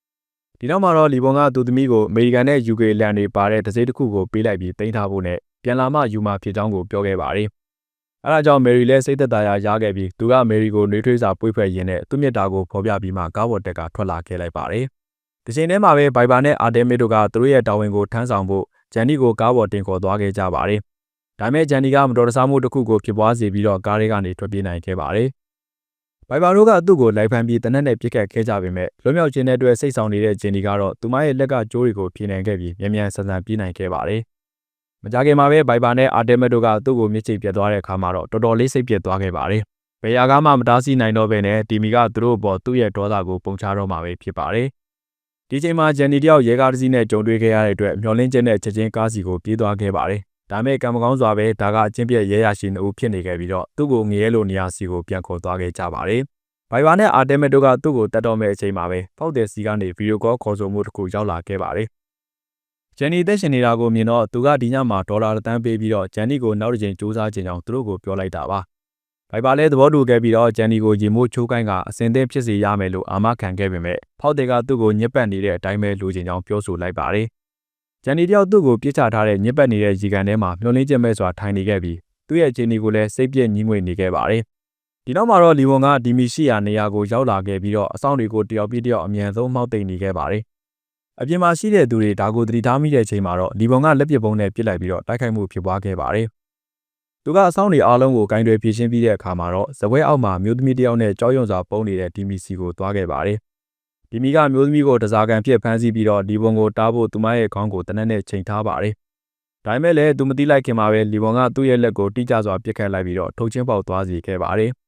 ။ဒီနောက်မှာတော့လီဘွန်ကသူသမီးကိုအမေရိကန်နဲ့ UK လန်တွေပါတဲ့တစိမ့်တစ်ခုကိုပေးလိုက်ပြီးတင်ထားဖို့နဲ့ ပြန်လာမှယူမှာဖြစ်ကြောင်းကိုပြောခဲ့ပါတယ်။အဲဒါကြောင့်မယ်ရီလည်းစိတ်သက်သာရာရခဲ့ပြီးသူကမယ်ရီကိုနှွေးထွေးစာပွေ့ဖွဲ့ရင်းနဲ့သူ့မြတ်တာကိုဖော်ပြပြီးမှကားပေါ်တက်ကထွက်လာခဲ့လိုက်ပါတယ်။ဒီချိန်ထဲမှာပဲဘိုင်ဘာနဲ့အာတဲမစ်တို့ကသူတို့ရဲ့တာဝန်ကိုထမ်းဆောင်ဖို့ဂျန်နီကိုကားပေါ်တင်ခေါ်သွားခဲ့ကြပါတယ်။ဒါပေမဲ့ဂျန်နီကမတော်တဆမှုတစ်ခုကိုဖြစ်ပွားစေပြီးတော့ကားတွေကနေထွက်ပြေးနိုင်ခဲ့ပါတယ်။ဘိုင်ဘာတို့ကသူ့ကိုလိုက်ဖမ်းပြီးတနက်နဲ့ပြစ်ခတ်ခဲ့ကြပေမဲ့လွတ်မြောက်ခြင်းတဲ့အတွက်စိတ်ဆောင်နေတဲ့ဂျင်ဒီကတော့သူမရဲ့လက်ကကြိုးတွေကိုဖြေနိုင်ခဲ့ပြီးမြန်မြန်ဆန်ဆန်ပြေးနိုင်ခဲ့ပါတယ်။ မကြခင်မှာပဲဘိုင်ဘာနဲ့အာတဲမက်တို့ကသူ့ကိုမြစ်ချိတ်ပြတ်သွားတဲ့အခါမှာတော့တော်တော်လေးစိတ်ပြတ်သွားခဲ့ပါတယ်။ဘယ်ရာကမှမတားဆီးနိုင်တော့ဘဲနဲ့တီမီကသူတို့ပေါ်သူ့ရဲ့ဒေါသကိုပုံချတော့မှာပဲဖြစ်ပါတယ်။ဒီချိန်မှာဂျန်နီတယောက်ရဲကားတစ်စီးနဲ့ကြုံတွေ့ခဲ့ရတဲ့အတွက်မျောလင်းချက်နဲ့ချက်ချင်းကားစီကိုပြေးသွားခဲ့ပါတယ်။ဒါမဲ့ကံမကောင်းစွာပဲဒါကအချင်းပြက်ရဲရရှိနေဦးဖြစ်နေခဲ့ပြီးတော့သူ့ကိုငရဲလိုနေရာစီကိုပြန်ခေါ်သွားခဲ့ကြပါတယ်။ဘိုင်ဘာနဲ့အာတဲမက်တို့ကသူ့ကိုတတ်တော့မဲ့အချိန်မှာပဲဖောက်တဲ့စီကနေဗီဒီယိုကောခေါ်ဆိုမှုတစ်ခုရောက်လာခဲ့ပါတယ်။ ဂျန်နီသက်ရှင်နေတာကိုမြင်တော့သူကဒီညမှာဒေါ်လာတန်းပေးပြီးတော့ဂျန်နီကိုနောက်တစ်ချိန်စူးစမ်းခြင်းကြောင့်သူတို့ကိုပြောလိုက်တာပါ။ဘိုင်ဘာလည်းသဘောတူခဲ့ပြီးတော့ဂျန်နီကိုရေမိုးချိုးကိုင်းကအစင်သင့်ဖြစ်စေရမယ်လို့အာမခံခဲ့ပေမဲ့ဖောက်တဲ့ကသူ့ကိုညစ်ပတ်နေတဲ့အတိုင်းပဲလူချင်းကြောင့်ပြောဆိုလိုက်ပါတယ်။ဂျန်နီတယောက်သူ့ကိုပြစ်ချထားတဲ့ညစ်ပတ်နေတဲ့ရေကန်ထဲမှာမျောလင်းကျမဲ့စွာထိုင်နေခဲ့ပြီးသူ့ရဲ့ခြေနေကိုလည်းစိတ်ပြည့်ညှိငွေနေခဲ့ပါတယ်ဒီနောက်မှာတော့လီဝွန်ကဒီမီရှိရာနေရာကိုရောက်လာခဲ့ပြီးတော့အဆောင်တွေကိုတယောက်ပြီးတယောက်အမြန်ဆုံးမှောက်သိမ့်နေခဲ့ပါတယ်။ အပြင်မှာရှိတဲ့သူတွေဒါကိုသတိထားမိတဲ့အချိန်မှာတော့လီဝွန်ကလက်ပစ်ပုံးနဲ့ပစ်လိုက်ပြီးတော့တိုက်ခိုက်မှုဖြစ်ပွားခဲ့ပါတယ်။သူကအဆောင်တွေအားလုံးကိုကင်တွေဖြည့်ရှင်းပြီးတဲ့အခါမှာတော့ဇပွဲအောက်မှာမျိုးသမီးတယောက်နဲ့ကြောက်ရွံ့စွာပုံနေတဲ့ဒီမီစီကိုသွားခဲ့ပါတယ်။ဒီမီကမျိုးသမီးကိုတစားကန်ဖြစ်ဖမ်းဆီးပြီးတော့လီဝွန်ကိုတားဖို့သူမရဲ့ခေါင်းကိုတနက်နဲ့ချိန်ထားပါတယ်။ဒါပေမဲ့လည်းသူမသိလိုက်ခင်မှာပဲလီဝွန်ကသူ့ရဲ့လက်ကိုတိကျစွာပစ်ခတ်လိုက်ပြီးတော့ထုတ်ချင်းပေါက်သွားစီခဲ့ပါတယ်။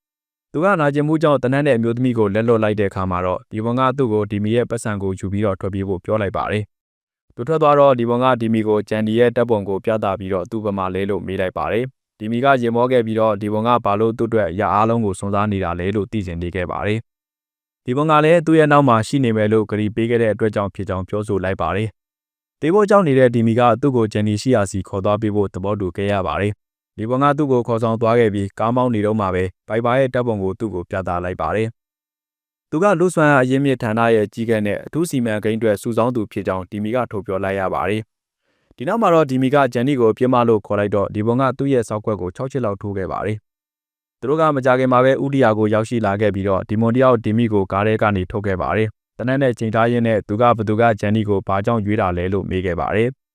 သူကနာကျင်မှုကြောင့်တနတ်နဲ့အမျိုးသမီးကိုလက်လွတ်လိုက်တဲ့အခါမှာတော့ဒီဝန်ကသူ့ကိုဒီမီရဲ့ပတ်စံကိုယူပြီးတော့ထွက်ပြေးဖို့ပြောလိုက်ပါတယ်။သူထွက်သွားတော့ဒီဝန်ကဒီမီကိုဂျန်ဒီရဲ့တပ်ပုံကိုပြသပြီးတော့သူ့ဘက်မှာလဲလို့မေးလိုက်ပါတယ်။ဒီမီကရင်မောခဲ့ပြီးတော့ဒီဝန်ကဘာလို့သူ့အတွက်ရအားလုံးကိုစွန့်စားနေတာလဲလို့သိကျင်နေခဲ့ပါတယ်။ဒီဝန်ကလည်းသူ့ရဲ့နောက်မှာရှိနေမယ်လို့ကြီပေးခဲ့တဲ့အတွက်ကြောင့်ဖြစ်ကြောင်းပြောဆိုလိုက်ပါတယ်။တေးဖို့ကြောင့်နေတဲ့ဒီမီကသူ့ကိုဂျန်ဒီရှိရာစီခေါ်သွားပေးဖို့သဘောတူခဲ့ရပါတယ်။ ဒီဘုံကသူ့ကိုခေါ်ဆောင်သွားခဲ့ပြီးကားမောင်းနေတော့မှပဲဘိုင်ဘာရဲ့တပ်ပုံကိုသူ့ကိုပြသလိုက်ပါတယ်။သူကလူဆွမ်းအရင်မြစ်ဌာနရဲ့ကြီးကဲနဲ့အထူးစီမံကိန်းတွေစုဆောင်းသူဖြစ်ကြောင်းဒီမီကထုတ်ပြောလိုက်ရပါတယ်။ဒီနောက်မှာတော့ဒီမီကဂျန်နီကိုပြစ်မလို့ခေါ်လိုက်တော့ဒီဘုံကသူ့ရဲ့စောက်ခွက်ကို6ချစ်လောက်ထိုးခဲ့ပါတယ်။သူတို့ကမကြခင်မှာပဲဥဒီယာကိုရောက်ရှိလာခဲ့ပြီးတော့ဒီမွန်တယောက်ဒီမီကိုကားထဲကနေထုတ်ခဲ့ပါတယ်။တနက်နဲ့ချိန်ထားရင်းနဲ့သူကဘသူကဂျန်နီကိုဘာကြောင့်ရွေးတာလဲလို့မေးခဲ့ပါတယ်။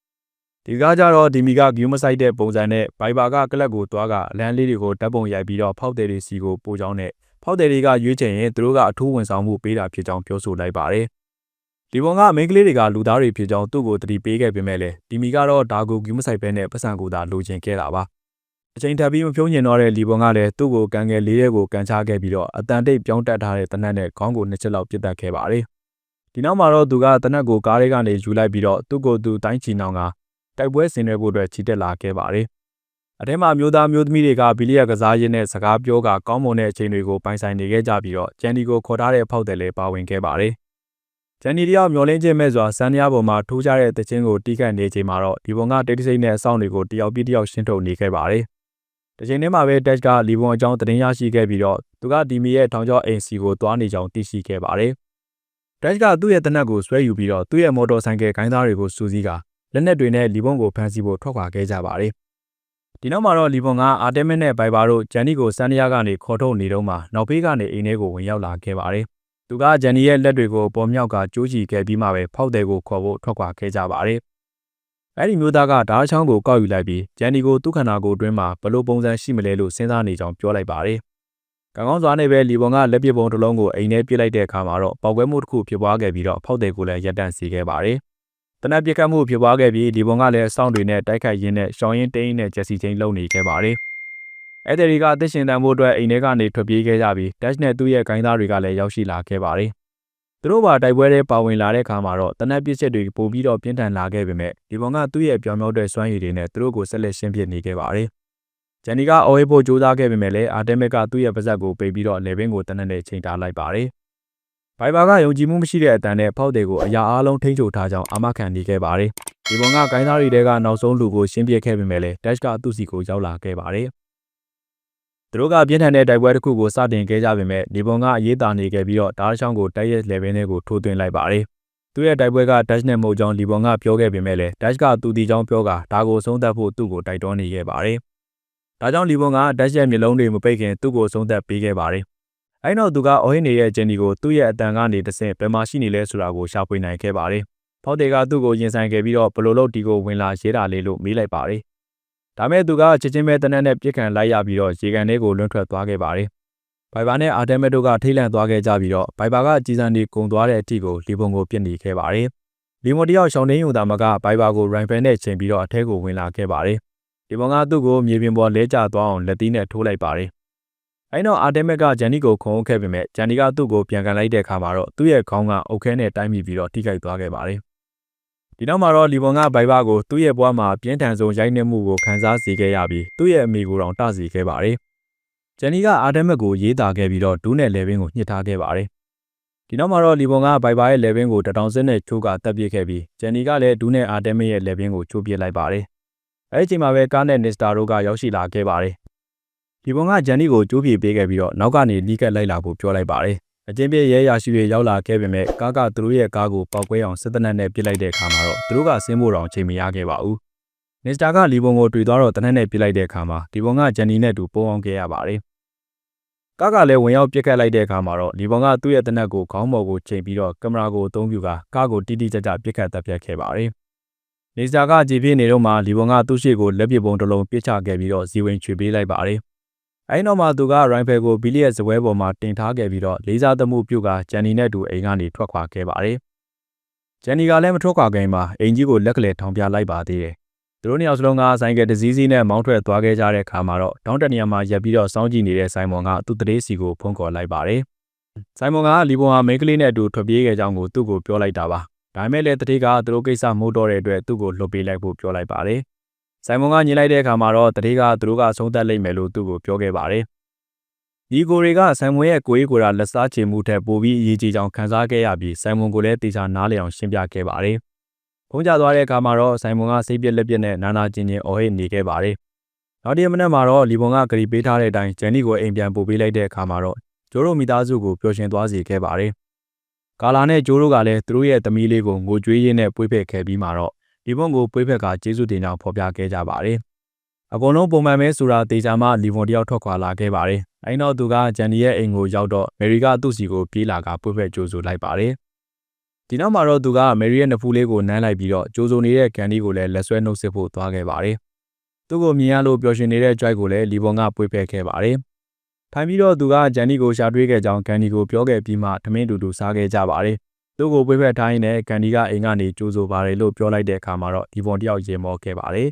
ဒီကားကြတော့ဒီမီကဂယူးမဆိုင်တဲ့ပုံစံနဲ့ဘိုင်ဘာကကလပ်ကိုသွားကအလန်းလေးတွေကိုဓာတ်ပုံရိုက်ပြီးတော့ဖောက်တယ်တွေစီကိုပို့ကြောင်းနဲ့ဖောက်တယ်တွေကရွေးချယ်ရင်သူတို့ကအထူးဝန်ဆောင်မှုပေးတာဖြစ်ကြောင်းပြောဆိုလိုက်ပါတယ်။ဒီပုံကမိန်းကလေးတွေကလူသားတွေဖြစ်ကြောင်းသူ့ကိုတတိပေးခဲ့ပေမဲ့လည်းဒီမီကတော့ဒါကိုဂယူးမဆိုင်ဘဲနဲ့ပတ်စံကိုသာလိုချင်ခဲ့တာပါ။အချိန်ထပ်ပြီးမဖြုံးညင်တော့တဲ့လီပုံကလည်းသူ့ကိုကန်ငယ်လေးရဲ့ကိုကန်ချခဲ့ပြီးတော့အတန်တိတ်ပြောင်းတက်ထားတဲ့တနက်နဲ့ခေါင်းကိုနှစ်ချက်လောက်ပြစ်တက်ခဲ့ပါတယ်။ဒီနောက်မှာတော့သူကတနက်ကိုကားလေးကနေယူလိုက်ပြီးတော့သူ့ကိုသူတိုင်းချီနောင်က တိုက်ပွဲဆင်နွှဲဖို့အတွက်ချီတက်လာခဲ့ပါတယ်။အထဲမှာမျိုးသားမျိုးသမီးတွေကဘီလီယကစားရင်းနဲ့စကားပြောကကောင်းမွန်တဲ့အချိန်တွေကိုပိုင်ဆိုင်နေခဲ့ကြပြီးတော့ဂျန်ဒီကိုခေါ်ထားတဲ့ဖောက်တယ်လည်းပါဝင်ခဲ့ပါတယ်။ဂျန်နီတယောက်မျောလင်းခြင်းမဲ့စွာစန်းရပေါ်မှာထိုးကြတဲ့တခြင်းကိုတီးခတ်နေချိန်မှာတော့ဒီဘုံကတိတ်တဆိတ်နဲ့အဆောင်တွေကိုတယောက်ပြီးတယောက်ရှင်းထုတ်နေခဲ့ပါတယ်။ဒီချိန်ထဲမှာပဲတက်ကလီဘွန်အကြောင်းသတင်းရရှိခဲ့ပြီးတော့သူကဒီမီရဲ့ထောင်ကျောင်းအိမ်စီကိုသွားနေကြောင်းသိရှိခဲ့ပါတယ်။တက်ကသူ့ရဲ့တနက်ကိုဆွဲယူပြီးတော့သူ့ရဲ့မော်တော်ဆိုင်ကယ်ခိုင်းသားတွေကိုစူးစီးက လက်နက်တွေနဲ့လီဘွန်ကိုဖမ်းဆီးဖို့ထွက်ခွာခဲ့ကြပါတယ်။ဒီနောက်မှာတော့လီဘွန်ကအာတဲမက်နဲ့ဘိုင်ဘာတို့ဂျန်နီကိုစန်နီယာကနေခေါ်ထုတ်နေတော့မှနောက်ဖေးကနေအိမ်ထဲကိုဝင်ရောက်လာခဲ့ပါတယ်။သူကဂျန်နီရဲ့လက်တွေကိုပေါ်မြောက်ကကြိုးချီခဲ့ပြီးမှပဲဖောက်တယ်ကိုခေါ်ဖို့ထွက်ခွာခဲ့ကြပါတယ်။အဲဒီမျိုးသားကဓာတ်ချောင်းကိုကောက်ယူလိုက်ပြီးဂျန်နီကိုသူ့ခန္ဓာကိုယ်အတွင်းမှာဘလို့ပုံစံရှိမလဲလို့စဉ်းစားနေကြောင်းပြောလိုက်ပါတယ်။ကံကောင်းစွာနဲ့ပဲလီဘွန်ကလက်ပစ်ပုံတစ်လုံးကိုအိမ်ထဲပြစ်လိုက်တဲ့အခါမှာတော့ပေါက်ကွဲမှုတစ်ခုဖြစ်ပွားခဲ့ပြီးတော့ဖောက်တယ်ကိုလည်းရပ်တန့်စေခဲ့ပါတယ်။ တနက်ပြစ်ခတ်မှုဖြစ်ပွားခဲ့ပြီးလီဘွန်ကလည်းအဆောင်တွေနဲ့တိုက်ခိုက်ရင်းနဲ့ရှောင်းရင်တိန်းနဲ့ဂျက်စီချင်းလုံနေခဲ့ပါတယ်။အဲ့ဒီကအသက်ရှင်တန်ဖို့အတွက်အိမ်ထဲကနေထွက်ပြေးခဲ့ကြပြီး Dash နဲ့သူ့ရဲ့ဂိုင်းသားတွေကလည်းရောက်ရှိလာခဲ့ပါတယ်။သူတို့ပါတိုက်ပွဲတွေပါဝင်လာတဲ့အခါမှာတော့တနက်ပစ်ချက်တွေပို့ပြီးတော့ပြင်းထန်လာခဲ့ပေမဲ့ဒီဘုံကသူ့ရဲ့ပြောင်မြောက်တဲ့စွမ်းရည်တွေနဲ့သူတို့ကိုဆက်လက်ရှင်းပြနေခဲ့ပါတယ်။ဂျန်နီကအော်ဟေးဖို့ကြိုးစားခဲ့ပေမဲ့လည်းအာတမက်ကသူ့ရဲ့ပါဇက်ကိုပိတ်ပြီးတော့လေဘင်းကိုတနက်နဲ့ချိန်ထားလိုက်ပါတယ်။ ဘိုင်ဘာကယုံကြည်မှုမရှိတဲ့အတန်နဲ့ဖောက်တယ်ကိုအရာအလုံးထိန်းချုပ်ထားကြောင်းအာမခံနေခဲ့ပါတယ်။ဒီဘုံကဂိုင်းသားတွေကနောက်ဆုံးလူကိုရှင်းပြခဲ့ပေမဲ့လည်း Dash ကသူ့စီကိုရောက်လာခဲ့ပါတယ်။သူတို့ကပြင်းထန်တဲ့တိုက်ပွဲတစ်ခုကိုစတင်ခဲ့ကြပေမဲ့နေပုံကအရေးတာနေခဲ့ပြီးတော့ဒါးချောင်းကိုတိုက်ရဲ level နဲ့ကိုထိုးသွင်းလိုက်ပါတယ်။သူ့ရဲ့တိုက်ပွဲက dash နဲ့မဟုတ်ကြောင်းလီပုံကပြောခဲ့ပေမဲ့လည်း dash ကသူတီကြောင်းပြောကဒါကိုဆုံးသက်ဖို့သူ့ကိုတိုက်တွန်းနေခဲ့ပါတယ်။ဒါကြောင့်လီပုံက dash ရဲ့မျိုးလုံးတွေမပိတ်ခင်သူ့ကိုဆုံးသက်ပေးခဲ့ပါတယ်။ အဲနောက်သူကအော်ဟင်းနေရဲ့ဂျန်နီကိုသူ့ရဲ့အတန်ကနေတဆင့်ဘယ်မှာရှိနေလဲဆိုတာကိုရှာဖွေနိုင်ခဲ့ပါတယ်။ဖောက်တေကသူ့ကိုရင်ဆိုင်ခဲ့ပြီးတော့ဘလိုလို့ဒီကိုဝင်လာရေးတာလေးလို့မေးလိုက်ပါတယ်ဒါမဲ့သူကချက်ချင်းပဲတနက်နဲ့ပြစ်ခံလိုက်ရပြီးတော့ရေကန်ထဲကိုလွန့်ထွက်သွားခဲ့ပါတယ်။ဘိုင်ဘာနဲ့အာတမက်တို့ကထိတ်လန့်သွားခဲ့ကြပြီးတော့ဘိုင်ဘာကကြီးစံဒီကုံသွားတဲ့အထိကိုလီဘုံကိုပြစ်နေခဲ့ပါတယ်။လီမွန်တယောက်ရှောင်းနေယူတာမကဘိုင်ဘာကိုရိုင်ဖယ်နဲ့ချိန်ပြီးတော့အထက်ကိုဝင်လာခဲ့ပါတယ်။လီဘုံကသူ့ကိုမြေပြင်ပေါ်လဲကျသွားအောင်လက်သီးနဲ့ထိုးလိုက်ပါတယ်။ အဲနောက်အာတမက်ကဂျန်နီကိုခုံခဲ့ပေမဲ့ဂျန်နီကသူ့ကိုပြန်ကန်လိုက်တဲ့အခါမှာတော့သူ့ရဲ့ခေါင်းကအုတ်ခဲနဲ့တိုင်းမိပြီးတော့ထိခိုက်သွားခဲ့ပါတယ်။ဒီနောက်မှာတော့လီဘွန်ကဘိုင်ဘာကိုသူ့ရဲ့ဘွားမှာပြင်းထန်ဆုံးရိုက်နှက်မှုကိုခံစားစေခဲ့ရပြီးသူ့ရဲ့အမိကိုတောင်တစေခဲ့ပါတယ်။ဂျန်နီကအာဒမ်မက်ကိုရေးသားခဲ့ပြီးတော့ဒူးနဲ့လေဘင်းကိုညှစ်ထားခဲ့ပါတယ်။ဒီနောက်မှာတော့လီဘွန်ကဘိုင်ဘာရဲ့လေဘင်းကိုတထောင်စက်နဲ့ချိုးကတပ်ပစ်ခဲ့ပြီးဂျန်နီကလည်းဒူးနဲ့အာဒမ်မက်ရဲ့လေဘင်းကိုချိုးပစ်လိုက်ပါတယ်။အဲဒီချိန်မှာပဲကားနဲ့နစ္စတာတို့ကရောက်ရှိလာခဲ့ပါတယ်။ လီဘွန်ကဂျန်နီကိုကြိုးပြေပေးခဲ့ပြီးတော့နောက်ကနေလီကက်လိုက်လာဖို့ပြောလိုက်ပါတယ်။အကျဉ်းပြရဲရရှိတွေရောက်လာခဲ့ပေမဲ့ကားကသူတို့ရဲ့ကားကိုပောက်ကွဲအောင်စစ်တပ်နဲ့ပစ်လိုက်တဲ့အခါမှာတော့သူတို့ကဆင်းဖို့တောင်ချိန်မရခဲ့ပါဘူး။နစ္စတာကလီဘုံကိုတွေ့သွားတော့တနက်နဲ့ပစ်လိုက်တဲ့အခါမှာဒီဘုံကဂျန်နီနဲ့တူပုံအောင်ခဲ့ရပါတယ်။ကားကလည်းဝင်ရောက်ပစ်ခတ်လိုက်တဲ့အခါမှာတော့လီဘုံကသူ့ရဲ့တနက်ကိုခေါင်းပေါ်ကိုချိန်ပြီးတော့ကင်မရာကိုအသုံးပြုကကားကိုတိတိကျကျပစ်ခတ်တပ်ဖြတ်ခဲ့ပါတယ်။နေစတာကကြည်ပြင်းနေတော့မှလီဘုံကသူ့ရှိကိုလက်ပစ်ပုံတစ်လုံးပစ်ချခဲ့ပြီးတော့ဇီဝင်ချွေပေးလိုက်ပါတယ်။ အဲဒီနောက်မှာသူကရိုင်ဖယ်ကိုဘီလီရဲ့ဇပွဲပေါ်မှာတင်ထားခဲ့ပြီးတော့လေးစားသမှုပြုကဂျန်နီနဲ့တူအိမ်ကနေထွက်ခွာခဲ့ပါတယ်။ဂျန်နီကလည်းမထွက်ခွာခင်မှာအိမ်ကြီးကိုလက်ကလေးထောင်ပြလိုက်ပါသေးတယ်။သူတို့နှစ်ယောက်စလုံးကဆိုင်ကယ်တစည်းစည်းနဲ့မောင်းထွက်သွားခဲ့ကြတဲ့အခါမှာတော့တောင်းတနေရာမှာရပ်ပြီးတော့စောင်းကြည့်နေတဲ့ဆိုင်မွန်ကသူ့တရေစီကိုဖုန်းခေါ်လိုက်ပါတယ်။ဆိုင်မွန်ကလီဘွန်ဟာမိန်းကလေးနဲ့အတူထွက်ပြေးခဲ့ကြောင်းကိုသူ့ကိုပြောလိုက်တာပါ။ဒါပေမဲ့လည်းတတိကသူတို့ကိစ္စမဟုတ်တော့တဲ့အတွက်သူ့ကိုလှုပ်ပေးလိုက်ဖို့ပြောလိုက်ပါတယ်။ ဆိုင်မွန်ကညင်လိုက်တဲ့အခါမှာတော့တတိကသူတို့ကဆုံးသက်လိမ့်မယ်လို့သူ့ကိုပြောခဲ့ပါတယ်။ဒီကိုတွေကဆိုင်မွန်ရဲ့ကိုကြီးကိုယ်တာလက်စားချေမှုထက်ပိုပြီးအရေးကြီးကြောင်းခံစားခဲ့ရပြီးဆိုင်မွန်ကိုလည်းတေချာနားလည်အောင်ရှင်းပြခဲ့ပါတယ်။ဖုံးကြသွားတဲ့အခါမှာတော့ဆိုင်မွန်ကစိတ်ပြက်လက်ပြက်နဲ့နာနာကျင်ကျင်အော်ဟစ်နေခဲ့ပါတယ်။နောက်တစ်ရက်မနက်မှာတော့လီဘွန်ကဂရီပေးထားတဲ့အတိုင်းဂျန်နီကိုအိမ်ပြန်ပို့ပေးလိုက်တဲ့အခါမှာတော့ဂျိုးတို့မိသားစုကိုပျော်ရွှင်သွားစေခဲ့ပါတယ်။ကာလာနဲ့ဂျိုးတို့ကလည်းသူတို့ရဲ့သမီးလေးကိုငိုကြွေးရင်းနဲ့ပွေးဖက်ခဲ့ပြီးမှတော့ ဒီဘုံကိုပွေးဖက်ကကျေးဇူးတင်ကြောင်းဖော်ပြခဲ့ကြပါတယ်။အကုန်လုံးပုံမှန်ပဲဆိုတာတေချာမှလီဗွန်တယောက်ထွက်ခွာလာခဲ့ပါတယ်။အဲဒီနောက်သူကဂျန်နီရဲ့အိမ်ကိုရောက်တော့မယ်ရီကသူ့စီကိုပြေးလာကပွေးဖက်ကြိုးဆိုလိုက်ပါတယ်။ဒီနောက်မှာတော့သူကမယ်ရီရဲ့နဖူးလေးကိုနမ်းလိုက်ပြီးတော့ကြိုးဆိုနေတဲ့ကန်ဒီကိုလည်းလက်ဆွဲနှုတ်ဆက်ဖို့သွားခဲ့ပါတယ်။သူ့ကိုမြင်ရလို့ပျော်ရွှင်နေတဲ့ joy ကိုလည်းလီဗွန်ကပွေးဖက်ခဲ့ပါတယ်။ထိုင်ပြီးတော့သူကဂျန်နီကိုရှာတွေးခဲ့ကြောင်းကန်ဒီကိုပြောခဲ့ပြီးမှထမင်းတူတူစားခဲ့ကြပါတယ်။ သူ့ကိုပွေးဖက်ထားရင်းနဲ့ကန်ဒီကအိမ်ကနေကြိုးဆိုပါတယ်လို့ပြောလိုက်တဲ့အခါမှာတော့ဒီဘွန်တယောက်ရေမောခဲ့ပါတယ်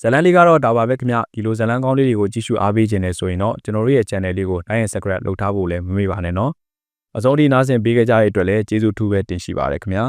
ဇလန်လေးကတော့ဒါပါပဲခင်ဗျဒီလိုဇလန်ကောင်းလေးတွေကိုကြည့်ရှုအားပေးခြင်းနဲ့ဆိုရင်တော့ကျွန်တော်တို့ရဲ့ channel လေးကို like and subscribe လုပ်ထားဖို့လည်းမမေ့ပါနဲ့နော်အဆုံးထိနားဆင်ပေးကြတဲ့အတွက်လည်းကျေးဇူးထူးပဲတင်ရှိပါတယ်ခင်ဗျာ